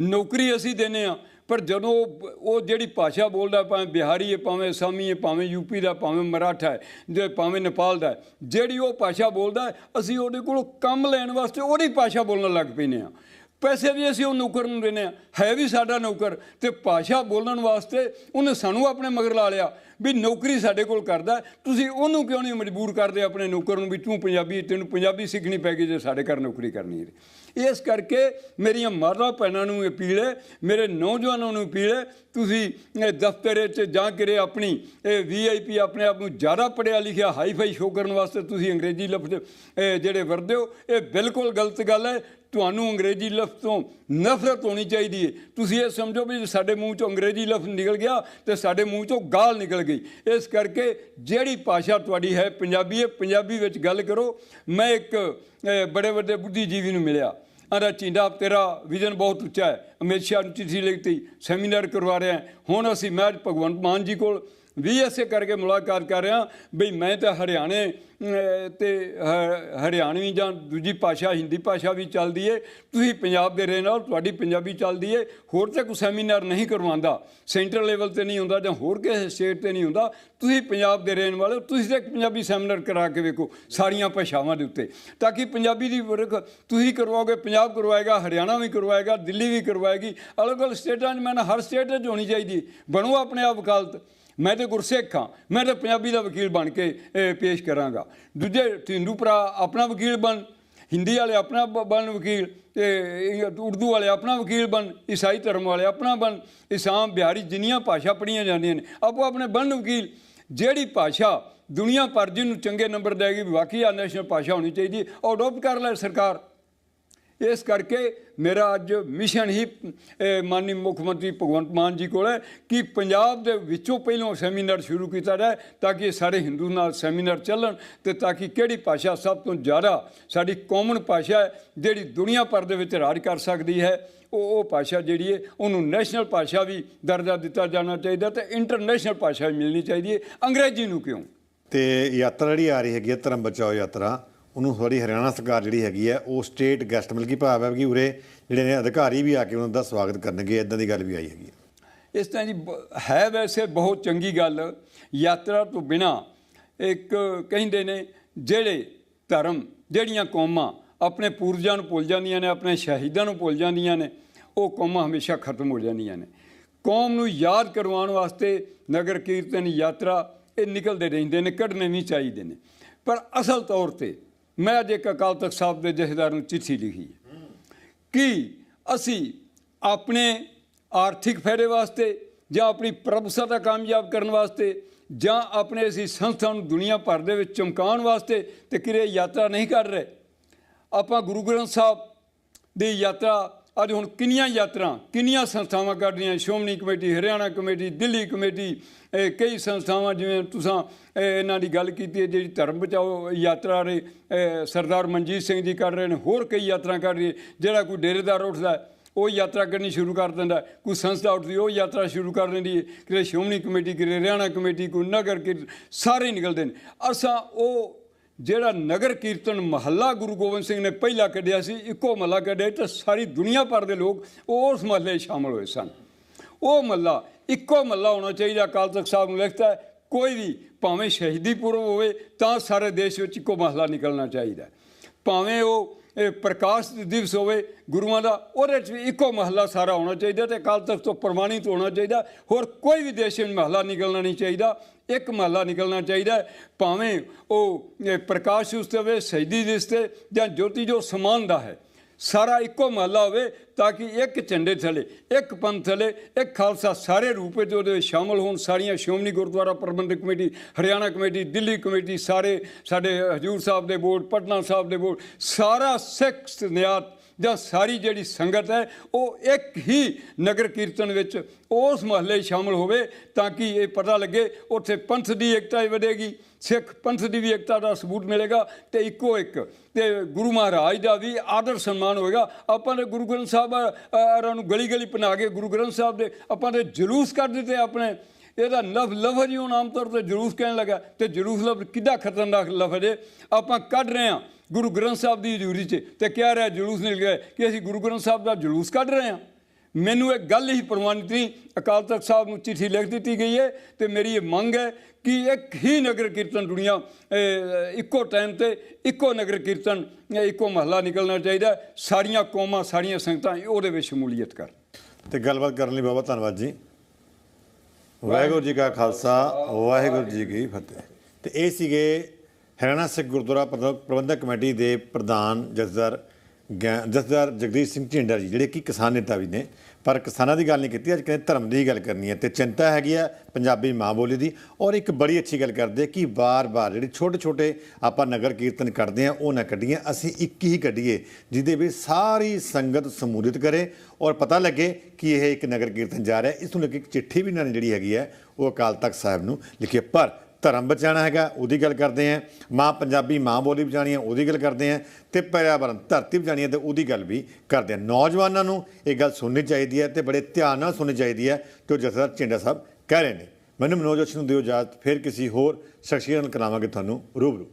ਨੌਕਰੀ ਅਸੀਂ ਦਿੰਦੇ ਹਾਂ, ਪਰ ਜਦੋਂ ਉਹ- ਉਹ ਜਿਹੜੀ ਭਾਸ਼ਾ ਬੋਲਦਾ ਭਾਵੇਂ ਬਿਹਾਰੀ ਹੈ, ਭਾਵੇਂ ਅਸਾਮੀ ਹੈ, ਭਾਵੇਂ ਯੂਪੀ ਦਾ, ਭਾਵੇਂ ਮਰਾਠਾ ਹੈ, ਜੇ ਭਾਵੇਂ ਨੇਪਾਲ ਦਾ ਜਿਹੜੀ ਉਹ ਭਾਸ਼ਾ ਬੋਲਦਾ ਅਸੀਂ ਉਹਦੇ ਕੋਲੋਂ ਕੰਮ ਲੈਣ ਵਾਸਤੇ ਉਹਦੀ ਭਾਸ਼ਾ ਬੋਲਣ ਲੱਗ ਪੈਂਦੇ ਹਾਂ। ਪੈਸੇ ਵੀ ਅਸੀਂ ਉਹ ਨੌਕਰ ਨੂੰ ਦਿੰਦੇ ਹਾਂ। ਹੈ ਵੀ ਸਾਡਾ ਨੌਕਰ ਤੇ ਭਾਸ਼ਾ ਬੋਲਣ ਵਾਸਤੇ ਉਹਨੇ ਸਾਨੂੰ ਆਪਣੇ ਮਗਰ ਲਾ ਲਿਆ ਵੀ ਨੌਕਰੀ ਸਾਡੇ ਕੋਲ ਕਰਦਾ ਤੁਸੀਂ ਉਹਨੂੰ ਕਿਉਂ ਨਹੀਂ ਮਜਬੂਰ ਕਰਦੇ ਆਪਣੇ ਨੌਕਰ ਨੂੰ ਵੀ ਤੂੰ ਪੰਜਾਬੀ, ਤੈਨੂੰ ਪੰਜਾਬੀ ਸਿੱਖਣੀ ਪੈਗੀ ਜੇ ਸਾਡੇ ਘਰ ਨੌਕਰੀ ਕਰਨੀ ਹੈ। ਇਸ ਕਰਕੇ ਮੇਰੀਆਂ ਮਾਤਾ ਭੈਣਾਂ ਨੂੰ ਅਪੀਲ ਹੈ, ਮੇਰੇ ਨੌਜਵਾਨਾਂ ਨੂੰ ਅਪੀਲ ਹੈ, ਤੁਸੀਂ ਇਹ ਦਫ਼ਤਰ 'ਚ ਜਾਂ ਕਿਰੇ ਆਪਣੀ ਇਹ ਵੀਆਈਪੀ ਆਪਣੇ ਆਪ ਨੂੰ ਜ਼ਿਆਦਾ ਪੜਿਆ ਲਿਖਿਆ ਹਾਈ ਫਾਈ ਸ਼ੋਅ ਕਰਨ ਵਾਸਤੇ ਤੁਸੀਂ ਅੰਗਰੇਜ਼ੀ ਲਫ਼ਜ਼ ਜਿਹੜੇ ਵਰਦੇ ਹੋ, ਇਹ ਬਿਲਕੁਲ ਗਲਤ ਗੱਲ ਹੈ। ਤੁਹਾਨੂੰ ਅੰਗਰੇਜ਼ੀ ਲਫ਼ਜ਼ ਤੋਂ ਨਫ਼ਰਤ ਹੋਣੀ ਚਾਹੀਦੀ ਹੈ ਤੁਸੀਂ ਇਹ ਸਮਝੋ ਵੀ ਸਾਡੇ ਮੂੰਹ ਚੋਂ ਅੰਗਰੇਜ਼ੀ ਲਫ਼ਜ਼ ਨਿਕਲ ਗਿਆ ਤੇ ਸਾਡੇ ਮੂੰਹ ਚੋਂ ਗਾਲ ਨਿਕਲ ਗਈ। ਇਸ ਕਰਕੇ ਜਿਹੜੀ ਭਾਸ਼ਾ ਤੁਹਾਡੀ ਹੈ ਪੰਜਾਬੀ ਹੈ ਪੰਜਾਬੀ ਵਿੱਚ ਗੱਲ ਕਰੋ। ਮੈਂ ਇੱਕ ਬੜੇ ਵੱਡੇ ਬੁੱਧੀਜੀਵੀ ਨੂੰ ਮਿਲਿਆ। ਅਰੇ ਚਿੰਦਾ ਤੇਰਾ ਵਿਜ਼ਨ ਬਹੁਤ ਉੱਚਾ ਹੈ। ਅਮਿਤ ਸ਼ਾਹ ਨੂੰ ਚਿੱਠੀ ਲਿਖਤੀ, ਸੈਮੀਨਾਰ ਕਰਵਾ ਰਿਹਾ ਹੁਣ ਅਸੀਂ ਮੈਂ ਭਗਵੰਤ ਮਾਨ ਜੀ ਕੋਲ ਵੀ ਐਸੇ ਕਰਕੇ ਮੁਲਾਕਾਤ ਕਰ ਰਿਹਾ ਬਈ ਮੈਂ ਤਾਂ ਹਰਿਆਣੇ ਤੇ, ਹ- ਹਰਿਆਣਵੀ ਜਾਂ ਦੂਜੀ ਭਾਸ਼ਾ, ਹਿੰਦੀ ਭਾਸ਼ਾ ਵੀ ਚੱਲਦੀ ਏ। ਤੁਸੀਂ ਪੰਜਾਬ ਦੇ ਰਹਿਣ ਨਾਲ ਤੁਹਾਡੀ ਪੰਜਾਬੀ ਚੱਲਦੀ ਏ। ਹੋਰ ਤਾਂ ਕੋਈ ਸੈਮੀਨਾਰ ਨਹੀਂ ਕਰਵਾਉਂਦਾ। ਸੈਂਟਰ ਲੈਵਲ ਤੇ ਨਹੀਂ ਹੁੰਦਾ ਜਾਂ ਹੋਰ ਕਿਸੇ ਸਟੇਟ ਤੇ ਨਹੀਂ ਹੁੰਦਾ। ਤੁਸੀਂ ਪੰਜਾਬ ਦੇ ਰਹਿਣ ਵਾਲੇ ਤੁਸੀਂ ਤਾਂ ਇੱਕ ਪੰਜਾਬੀ ਸੈਮੀਨਾਰ ਕਰਾ ਕੇ ਵੇਖੋ ਸਾਰੀਆਂ ਭਾਸ਼ਾਵਾਂ ਦੇ ਉੱਤੇ। ਤਾਂ ਕਿ ਪੰਜਾਬੀ ਦੀ ਵਰਖ ਤੁਸੀਂ ਕਰਵਾਓਗੇ, ਪੰਜਾਬ ਕਰਵਾਏਗਾ, ਹਰਿਆਣਾ ਵੀ ਕਰਵਾਏਗਾ, ਦਿੱਲੀ ਵੀ ਕਰਵਾਏਗੀ। ਅਲੱਗ-ਅਲੱਗ ਸਟੇਟਾਂ 'ਚ, ਮੈਂ ਨਾ ਹਰ ਸਟੇਟ 'ਚ ਹੋਣੀ ਚਾਹੀਦੀ। ਬਣੋ ਆਪਣੇ ਆਪ ਵਕਾਲਤ। ਮੈਂ ਤੇ ਗੁਰਸਿੱਖ ਹਾਂ। ਮੈਂ ਤੇ ਪੰਜਾਬੀ ਦਾ ਵਕੀਲ ਬਣ ਕੇ ਪੇਸ਼ ਕਰਾਂਗਾ। ਦੂਜੇ ਹਿੰਦੂ ਭਰਾ ਆਪਣਾ ਵਕੀਲ ਬਣ, ਹਿੰਦੀ ਵਾਲੇ ਆਪਣਾ ਬ- ਬਣ ਵਕੀਲ, ਤੇ ਉਰਦੂ ਵਾਲੇ ਆਪਣਾ ਵਕੀਲ ਬਣ, ਈਸਾਈ ਧਰਮ ਵਾਲੇ ਆਪਣਾ ਬਣ, ਇਸਾਮ, ਬਿਹਾਰੀ ਜਿੰਨੀਆਂ ਭਾਸ਼ਾ ਪੜ੍ਹੀਆਂ ਜਾਂਦੀਆਂ ਨੇ, ਆਪੋ ਆਪਣੇ ਬਣ ਵਕੀਲ। ਜਿਹੜੀ ਭਾਸ਼ਾ ਦੁਨੀਆ ਭਰ ਜਿਹਨੂੰ ਚੰਗੇ ਨੰਬਰ ਦੇਗੀ ਵੀ ਵਾਕਈ ਆ ਨੈਸ਼ਨਲ ਭਾਸ਼ਾ ਹੋਣੀ ਚਾਹੀਦੀ, ਉਹ ਅਡੋਪਟ ਕਰ ਲੈ ਸਰਕਾਰ। ਇਸ ਕਰਕੇ ਮੇਰਾ ਅੱਜ ਮਿਸ਼ਨ ਹੀ ਮਾਨਨੀ ਮੁੱਖ ਮੰਤਰੀ ਭਗਵੰਤ ਮਾਨ ਜੀ ਕੋਲ ਹੈ ਕਿ ਪੰਜਾਬ ਦੇ ਵਿੱਚੋਂ ਪਹਿਲੋਂ ਸੈਮੀਨਾਰ ਸ਼ੁਰੂ ਕੀਤਾ ਜਾਏ ਤਾਂ ਕਿ ਸਾਰੇ ਹਿੰਦੂ ਨਾਲ ਸੈਮੀਨਾਰ ਚੱਲਣ ਤੇ ਤਾਂ ਕਿ ਕਿਹੜੀ ਭਾਸ਼ਾ ਸਭ ਤੋਂ ਜ਼ਿਆਦਾ ਸਾਡੀ ਕਾਮਨ ਭਾਸ਼ਾ ਹੈ, ਜਿਹੜੀ ਦੁਨੀਆ ਭਰ ਦੇ ਵਿੱਚ ਰਾਜ ਕਰ ਸਕਦੀ ਹੈ, ਉਹ ਉਹ ਭਾਸ਼ਾ ਜਿਹੜੀ ਹੈ, ਉਹਨੂੰ ਨੈਸ਼ਨਲ ਭਾਸ਼ਾ ਵੀ ਦਰਜਾ ਦਿੱਤਾ ਜਾਣਾ ਚਾਹੀਦਾ ਤੇ ਇੰਟਰਨੈਸ਼ਨਲ ਭਾਸ਼ਾ ਵੀ ਮਿਲਣੀ ਚਾਹੀਦੀ ਹੈ। ਅੰਗਰੇਜ਼ੀ ਨੂੰ ਕਿਉਂ? ਤੇ ਯਾਤਰਾ ਜਿਹੜੀ ਆ ਰਹੀ ਹੈਗੀ ਹੈ, ਧਰਮ ਬਚਾਓ ਯਾਤਰਾ ਉਹਨੂੰ ਥੋੜੀ ਹਰਿਆਣਾ ਸਰਕਾਰ ਜਿਹੜੀ ਹੈਗੀ ਹੈ, ਉਹ ਸਟੇਟ ਗੈਸਟ ਮਿਲ ਕੇ ਭਾਵ ਹੈ ਕਿ ਉਰੇ ਜਿਹੜੇ ਨੇ ਅਧਿਕਾਰੀ ਵੀ ਆ ਕੇ ਉਹਨਾਂ ਦਾ ਸਵਾਗਤ ਕਰਨਗੇ ਇਦਾਂ ਦੀ ਗੱਲ ਵੀ ਆਈ ਹੈਗੀ ਹੈ। ਇਸ ਤਰ੍ਹਾਂ ਜੀ, ਬ- ਹੈ ਵੈਸੇ ਬਹੁਤ ਚੰਗੀ ਗੱਲ, ਯਾਤਰਾ ਤੋਂ ਬਿਨਾ ਇੱਕ ਕਹਿੰਦੇ ਨੇ ਜਿਹੜੇ ਧਰਮ, ਜਿਹੜੀਆਂ ਕੌਮਾਂ ਆਪਣੇ ਪੂਰਜਾਂ ਨੂੰ ਭੁੱਲ ਜਾਂਦੀਆਂ ਨੇ, ਆਪਣੇ ਸ਼ਹੀਦਾਂ ਨੂੰ ਭੁੱਲ ਜਾਂਦੀਆਂ ਨੇ, ਉਹ ਕੌਮਾਂ ਹਮੇਸ਼ਾ ਖਤਮ ਹੋ ਜਾਂਦੀਆਂ ਨੇ। ਕੌਮ ਨੂੰ ਯਾਦ ਕਰਵਾਉਣ ਵਾਸਤੇ ਨਗਰ ਕੀਰਤਨ ਯਾਤਰਾ ਇਹ ਨਿਕਲਦੇ ਰਹਿੰਦੇ ਨੇ, ਕੱਢਣੇ ਵੀ ਚਾਹੀਦੇ ਨੇ। ਪਰ ਅਸਲ ਤੌਰ ਤੇ ਮੈਂ ਅੱਜ ਇੱਕ ਅਕਾਲ ਤਖਤ ਸਾਹਿਬ ਦੇ ਜਥੇਦਾਰ ਨੂੰ ਚਿੱਠੀ ਲਿਖੀ ਹੈ। ਕਿ ਅਸੀਂ ਆਪਣੇ ਆਰਥਿਕ ਫਾਇਦੇ ਵਾਸਤੇ ਜਾਂ ਆਪਣੀ ਪ੍ਰਭੂਸਤਾ ਕਾਮਯਾਬ ਕਰਨ ਵਾਸਤੇ ਜਾਂ ਆਪਣੇ ਅਸੀਂ ਸੰਸਥਾ ਨੂੰ ਦੁਨੀਆ ਭਰ ਦੇ ਵਿੱਚ ਚਮਕਾਉਣ ਵਾਸਤੇ ਤੇ ਕਿਰੇ ਯਾਤਰਾ ਨਹੀਂ ਕਰ ਰਹੇ? ਆਪਾਂ ਗੁਰੂ ਗ੍ਰੰਥ ਸਾਹਿਬ ਦੀ ਯਾਤਰਾ ਅੱਜ ਹੁਣ ਕਿੰਨੀਆਂ ਯਾਤਰਾ, ਕਿੰਨੀਆਂ ਸੰਸਥਾਵਾਂ ਕਰ ਰਹੀਆਂ Shiromani committee, Haryana committee, Delhi committee ਕਈ ਸੰਸਥਾਵਾਂ ਜਿਵੇਂ ਤੁਸੀਂ ਇਹਨਾਂ ਦੀ ਗੱਲ ਕੀਤੀ ਹੈ, ਜਿਹੜੀ ਧਰਮ ਬਚਾਓ ਯਾਤਰਾ ਰੇ ਸਰਦਾਰ ਮਨਜੀਤ ਸਿੰਘ ਜੀ ਕਰ ਰਹੇ ਨੇ, ਹੋਰ ਕਈ ਯਾਤਰਾ ਕਰ ਰਹੀ ਹੈ, ਜਿਹੜਾ ਕੋਈ ਡੇਰੇਦਾਰ ਉੱਠਦਾ ਉਹ ਯਾਤਰਾ ਕਰਨੀ ਸ਼ੁਰੂ ਕਰ ਦਿੰਦਾ ਕੋਈ ਸੰਸਥਾ ਉੱਠਦੀ ਉਹ ਯਾਤਰਾ ਸ਼ੁਰੂ ਕਰ ਦਿੰਦੀ ਹੈ, ਕਿਤੇ ਸ਼੍ਰੋਮਣੀ ਕਮੇਟੀ, ਕਿਤੇ ਹਰਿਆਣਾ ਕਮੇਟੀ, ਕੋਈ ਨਗਰ ਕੀਰਤਨ ਸਾਰੇ ਨਿਕਲਦੇ ਨੇ। ਅਸਾਂ ਉਹ ਜਿਹੜਾ ਨਗਰ ਕੀਰਤਨ ਮਹੱਲਾ ਗੁਰੂ ਗੋਬਿੰਦ ਸਿੰਘ ਨੇ ਪਹਿਲਾਂ ਕੱਢਿਆ ਸੀ, ਇੱਕੋ ਮਹੱਲਾ ਕੱਢਿਆ ਤਾਂ ਸਾਰੀ ਦੁਨੀਆ ਭਰ ਦੇ ਲੋਕ ਉਸ ਮਹੱਲੇ 'ਚ ਸ਼ਾਮਲ ਹੋਏ ਸਨ। ਉਹ ਮਹੱਲਾ ਇੱਕੋ ਮਹੱਲਾ ਹੋਣਾ ਚਾਹੀਦਾ, ਅਕਾਲ ਤਖਤ ਸਾਹਿਬ ਨੂੰ ਲਿਖਤਾ ਕੋਈ ਵੀ ਭਾਵੇਂ ਸ਼ਹੀਦੀ ਪੁਰਬ ਹੋਵੇ, ਤਾਂ ਸਾਰੇ ਦੇਸ਼ ਵਿੱਚ ਇੱਕੋ ਮਹੱਲਾ ਨਿਕਲਣਾ ਚਾਹੀਦਾ ਭਾਵੇਂ ਉਹ ਪ੍ਰਕਾਸ਼ ਦਿਵਸ ਹੋਵੇ, ਗੁਰੂਆਂ ਦਾ, ਉਹਦੇ 'ਚ ਵੀ ਇੱਕੋ ਮਹੱਲਾ ਸਾਰਾ ਹੋਣਾ ਚਾਹੀਦਾ ਤੇ ਅਕਾਲ ਤਖਤ ਤੋਂ ਪ੍ਰਮਾਣਿਤ ਹੋਣਾ ਚਾਹੀਦਾ। ਹੋਰ ਕੋਈ ਵੀ ਦੇਸ਼ ਵਿੱਚ ਮਹੱਲਾ ਨਿਕਲਣਾ ਨਹੀਂ ਚਾਹੀਦਾ। ਇੱਕ ਮਹੱਲਾ ਨਿਕਲਣਾ ਚਾਹੀਦਾ ਭਾਵੇਂ ਉਹ ਪ੍ਰਕਾਸ਼ ਦਿਵਸ ਤੇ ਹੋਵੇ, ਸ਼ਹੀਦੀ ਦਿਵਸ ਤੇ ਜਾਂ ਜੋਤੀ ਜੋ ਸਮਾਨ ਦਾ ਹੈ। ਸਾਰਾ ਇੱਕੋ ਮਹੱਲਾ ਹੋਵੇ ਤਾਂ ਕਿ ਇੱਕ ਝੰਡੇ ਥਲੇ, ਇੱਕ ਪੰਥ ਥਲੇ, ਇੱਕ ਖਾਲਸਾ ਸਾਰੇ ਰੂਪ ਵਿੱਚ ਉਹਦੇ ਵਿੱਚ ਸ਼ਾਮਲ ਹੋਣ। ਸਾਰੀਆਂ Shiromani Gurdwara Prabandhak committee, Haryana committee, Delhi committee, ਸਾਰੇ ਸਾਡੇ ਹਜੂਰ ਸਾਹਿਬ ਦੇ ਬੋਰਡ, ਪਟਨਾ ਸਾਹਿਬ ਦੇ ਬੋਰਡ, ਸਾਰਾ ਸਿੱਖ ਨਿਆਤ ਜਾਂ ਸਾਰੀ ਜਿਹੜੀ ਸੰਗਤ ਹੈ, ਉਹ ਇੱਕ ਹੀ ਨਗਰ ਕੀਰਤਨ ਵਿੱਚ ਉਸ ਮਹੱਲੇ 'ਚ ਸ਼ਾਮਲ ਹੋਵੇ ਤਾਂ ਕਿ ਇਹ ਪਤਾ ਲੱਗੇ ਉੱਥੇ ਪੰਥ ਦੀ ਏਕਤਾ ਹੀ ਵਧੇਗੀ। ਸਿੱਖ ਪੰਥ ਦੀ ਵੀ ਏਕਤਾ ਦਾ ਸਬੂਤ ਮਿਲੇਗਾ ਤੇ ਇੱਕੋ ਇੱਕ, ਤੇ ਗੁਰੂ ਮਹਾਰਾਜ ਦਾ ਵੀ ਆਦਰ ਸਨਮਾਨ ਹੋਏਗਾ। ਆਪਾਂ ਨੇ ਗੁਰੂ ਗ੍ਰੰਥ ਸਾਹਿਬ ਅਰਾਂ ਨੂੰ ਗਲੀ ਗਲੀ ਪਨਾ ਕੇ ਗੁਰੂ ਗ੍ਰੰਥ ਸਾਹਿਬ ਦੇ ਆਪਾਂ ਨੇ ਜਲੂਸ ਕਰ ਦਿੱਤੇ ਆਪਣੇ। ਇਹਦਾ ਲਫ ਲਫ਼ਜ਼ ਹੀ ਹੁਣ ਆਮ ਤੌਰ ਤੇ ਜਲੂਸ ਕਹਿਣ ਲੱਗਾ, ਤੇ ਜਲੂਸ ਲਫ਼ਜ਼ ਕਿੱਡਾ ਖਤਰਨਾਕ ਲਫ਼ਜ਼ ਹੈ। ਆਪਾਂ ਕੱਢ ਰਹੇ ਹਾਂ ਗੁਰੂ ਗ੍ਰੰਥ ਸਾਹਿਬ ਦੀ ਹਜ਼ੂਰੀ 'ਚ ਤੇ ਕਹਿ ਰਿਹਾ ਜਲੂਸ ਨਿਕਲ ਗਿਆ ਕਿ ਅਸੀਂ ਗੁਰੂ ਗ੍ਰੰਥ ਸਾਹਿਬ ਦਾ ਜਲੂਸ ਕੱਢ ਰਹੇ ਹਾਂ। ਮੈਨੂੰ ਇਹ ਗੱਲ ਹੀ ਪ੍ਰਵਾਨਿਤ ਨਹੀਂ, ਅਕਾਲ ਤਖਤ ਸਾਹਿਬ ਨੂੰ ਚਿੱਠੀ ਲਿਖ ਦਿੱਤੀ ਗਈ ਹੈ ਤੇ ਮੇਰੀ ਇਹ ਮੰਗ ਹੈ ਕਿ ਇੱਕ ਹੀ ਨਗਰ ਕੀਰਤਨ ਦੁਨੀਆ ਇੱਕੋ ਟਾਈਮ ਤੇ ਇੱਕੋ ਨਗਰ ਕੀਰਤਨ ਇੱਕੋ ਮਹੱਲਾ ਨਿਕਲਣਾ ਚਾਹੀਦਾ ਸਾਰੀਆਂ ਕੌਮਾਂ, ਸਾਰੀਆਂ ਸੰਗਤਾਂ ਉਹਦੇ ਵਿੱਚ ਸ਼ਮੂਲੀਅਤ ਕਰ ਤੇ ਗੱਲਬਾਤ ਕਰਨ ਲਈ ਬਾਬਾ ਧੰਨਵਾਦ ਜੀ। ਵਾਹਿਗੁਰੂ ਜੀ ਕਾ ਖਾਲਸਾ, ਵਾਹਿਗੁਰੂ ਜੀ ਕੀ ਫਤਿਹ। ਤੇ ਇਹ ਸੀਗੇ ਹਰਿਆਣਾ ਸਿੱਖ ਗੁਰਦੁਆਰਾ ਪ੍ਰਬੰ- ਪ੍ਰਬੰਧਕ ਕਮੇਟੀ ਦੇ ਪ੍ਰਧਾਨ ਜਸਦਾਰ ਗਿਆ- ਜਸਦਾਰ ਜਗਦੀਸ਼ ਸਿੰਘ ਝਿੰਡਾ ਜੀ, ਜਿਹੜੇ ਕਿ ਕਿਸਾਨ ਨੇਤਾ ਵੀ ਨੇ, ਪਰ ਕਿਸਾਨਾਂ ਦੀ ਗੱਲ ਨਹੀਂ ਕੀਤੀ, ਅੱਜ ਕਹਿੰਦੇ ਧਰਮ ਦੀ ਗੱਲ ਕਰਨੀ ਹੈ ਤੇ ਚਿੰਤਾ ਹੈਗੀ ਆ ਪੰਜਾਬੀ ਮਾਂ ਬੋਲੀ ਦੀ। ਔਰ ਇੱਕ ਬੜੀ ਅੱਛੀ ਗੱਲ ਕਰਦੇ ਕਿ ਬਾਰ-ਬਾਰ ਜਿਹੜੇ ਛੋਟੇ-ਛੋਟੇ ਆਪਾਂ ਨਗਰ ਕੀਰਤਨ ਕੱਢਦੇ ਆ ਉਹ ਨਾ ਕੱਢੀਏ, ਅਸੀਂ ਇੱਕ ਹੀ ਕੱਢੀਏ, ਜਿਹਦੇ ਵਿੱਚ ਸਾਰੀ ਸੰਗਤ ਸਮੂਲਿਤ ਕਰੇ। ਔਰ ਪਤਾ ਲੱਗੇ ਕਿ ਇਹ ਇੱਕ ਨਗਰ ਕੀਰਤਨ ਜਾ ਰਿਹਾ, ਇਸ ਨੂੰ ਲੈ ਕੇ ਇੱਕ ਚਿੱਠੀ ਵੀ ਇਹਨਾਂ ਨੇ ਜਿਹੜੀ ਹੈਗੀ ਹੈ, ਉਹ ਅਕਾਲ ਤਖਤ ਸਾਹਿਬ ਨੂੰ ਲਿਖੀ ਪਰ ਧਰਮ ਬਚਾਣਾ ਹੈਗਾ, ਉਹਦੀ ਗੱਲ ਕਰਦੇ ਆਂ ਮਾਂ ਪੰਜਾਬੀ, ਮਾਂ ਬੋਲੀ ਬਚਾਣੀ ਹੈ, ਉਹਦੀ ਗੱਲ ਕਰਦੇ ਆਂ ਤੇ ਪਰਿਆਵਰਨ, ਧਰਤੀ ਬਚਾਣੀ ਹੈ ਤੇ ਉਹਦੀ ਗੱਲ ਵੀ ਕਰਦੇ ਆਂ ਨੌਜਵਾਨਾਂ ਨੂੰ ਇਹ ਗੱਲ ਸੁਣਨੀ ਚਾਹੀਦੀ ਹੈ ਤੇ ਬੜੇ ਧਿਆਨ ਨਾਲ ਸੁਣਨੀ ਚਾਹੀਦੀ ਹੈ ਤੇ ਉਹ ਜਥੇਦਾਰ ਚਿੰਡਾ ਸਾਹਿਬ ਕਹਿ ਰਹੇ ਨੇ। ਮੈਨੂੰ ਮਨੋਜ ਅਛੂ ਨੂੰ ਦਿਓ ਇਜਾਜ਼ਤ, ਫਿਰ ਕਿਸੇ ਹੋਰ ਸ਼ਖਸੀਅਤ ਨਾਲ ਕਰਾਵਾਂਗੇ ਤੁਹਾਨੂੰ ਰੂਬਰੂ।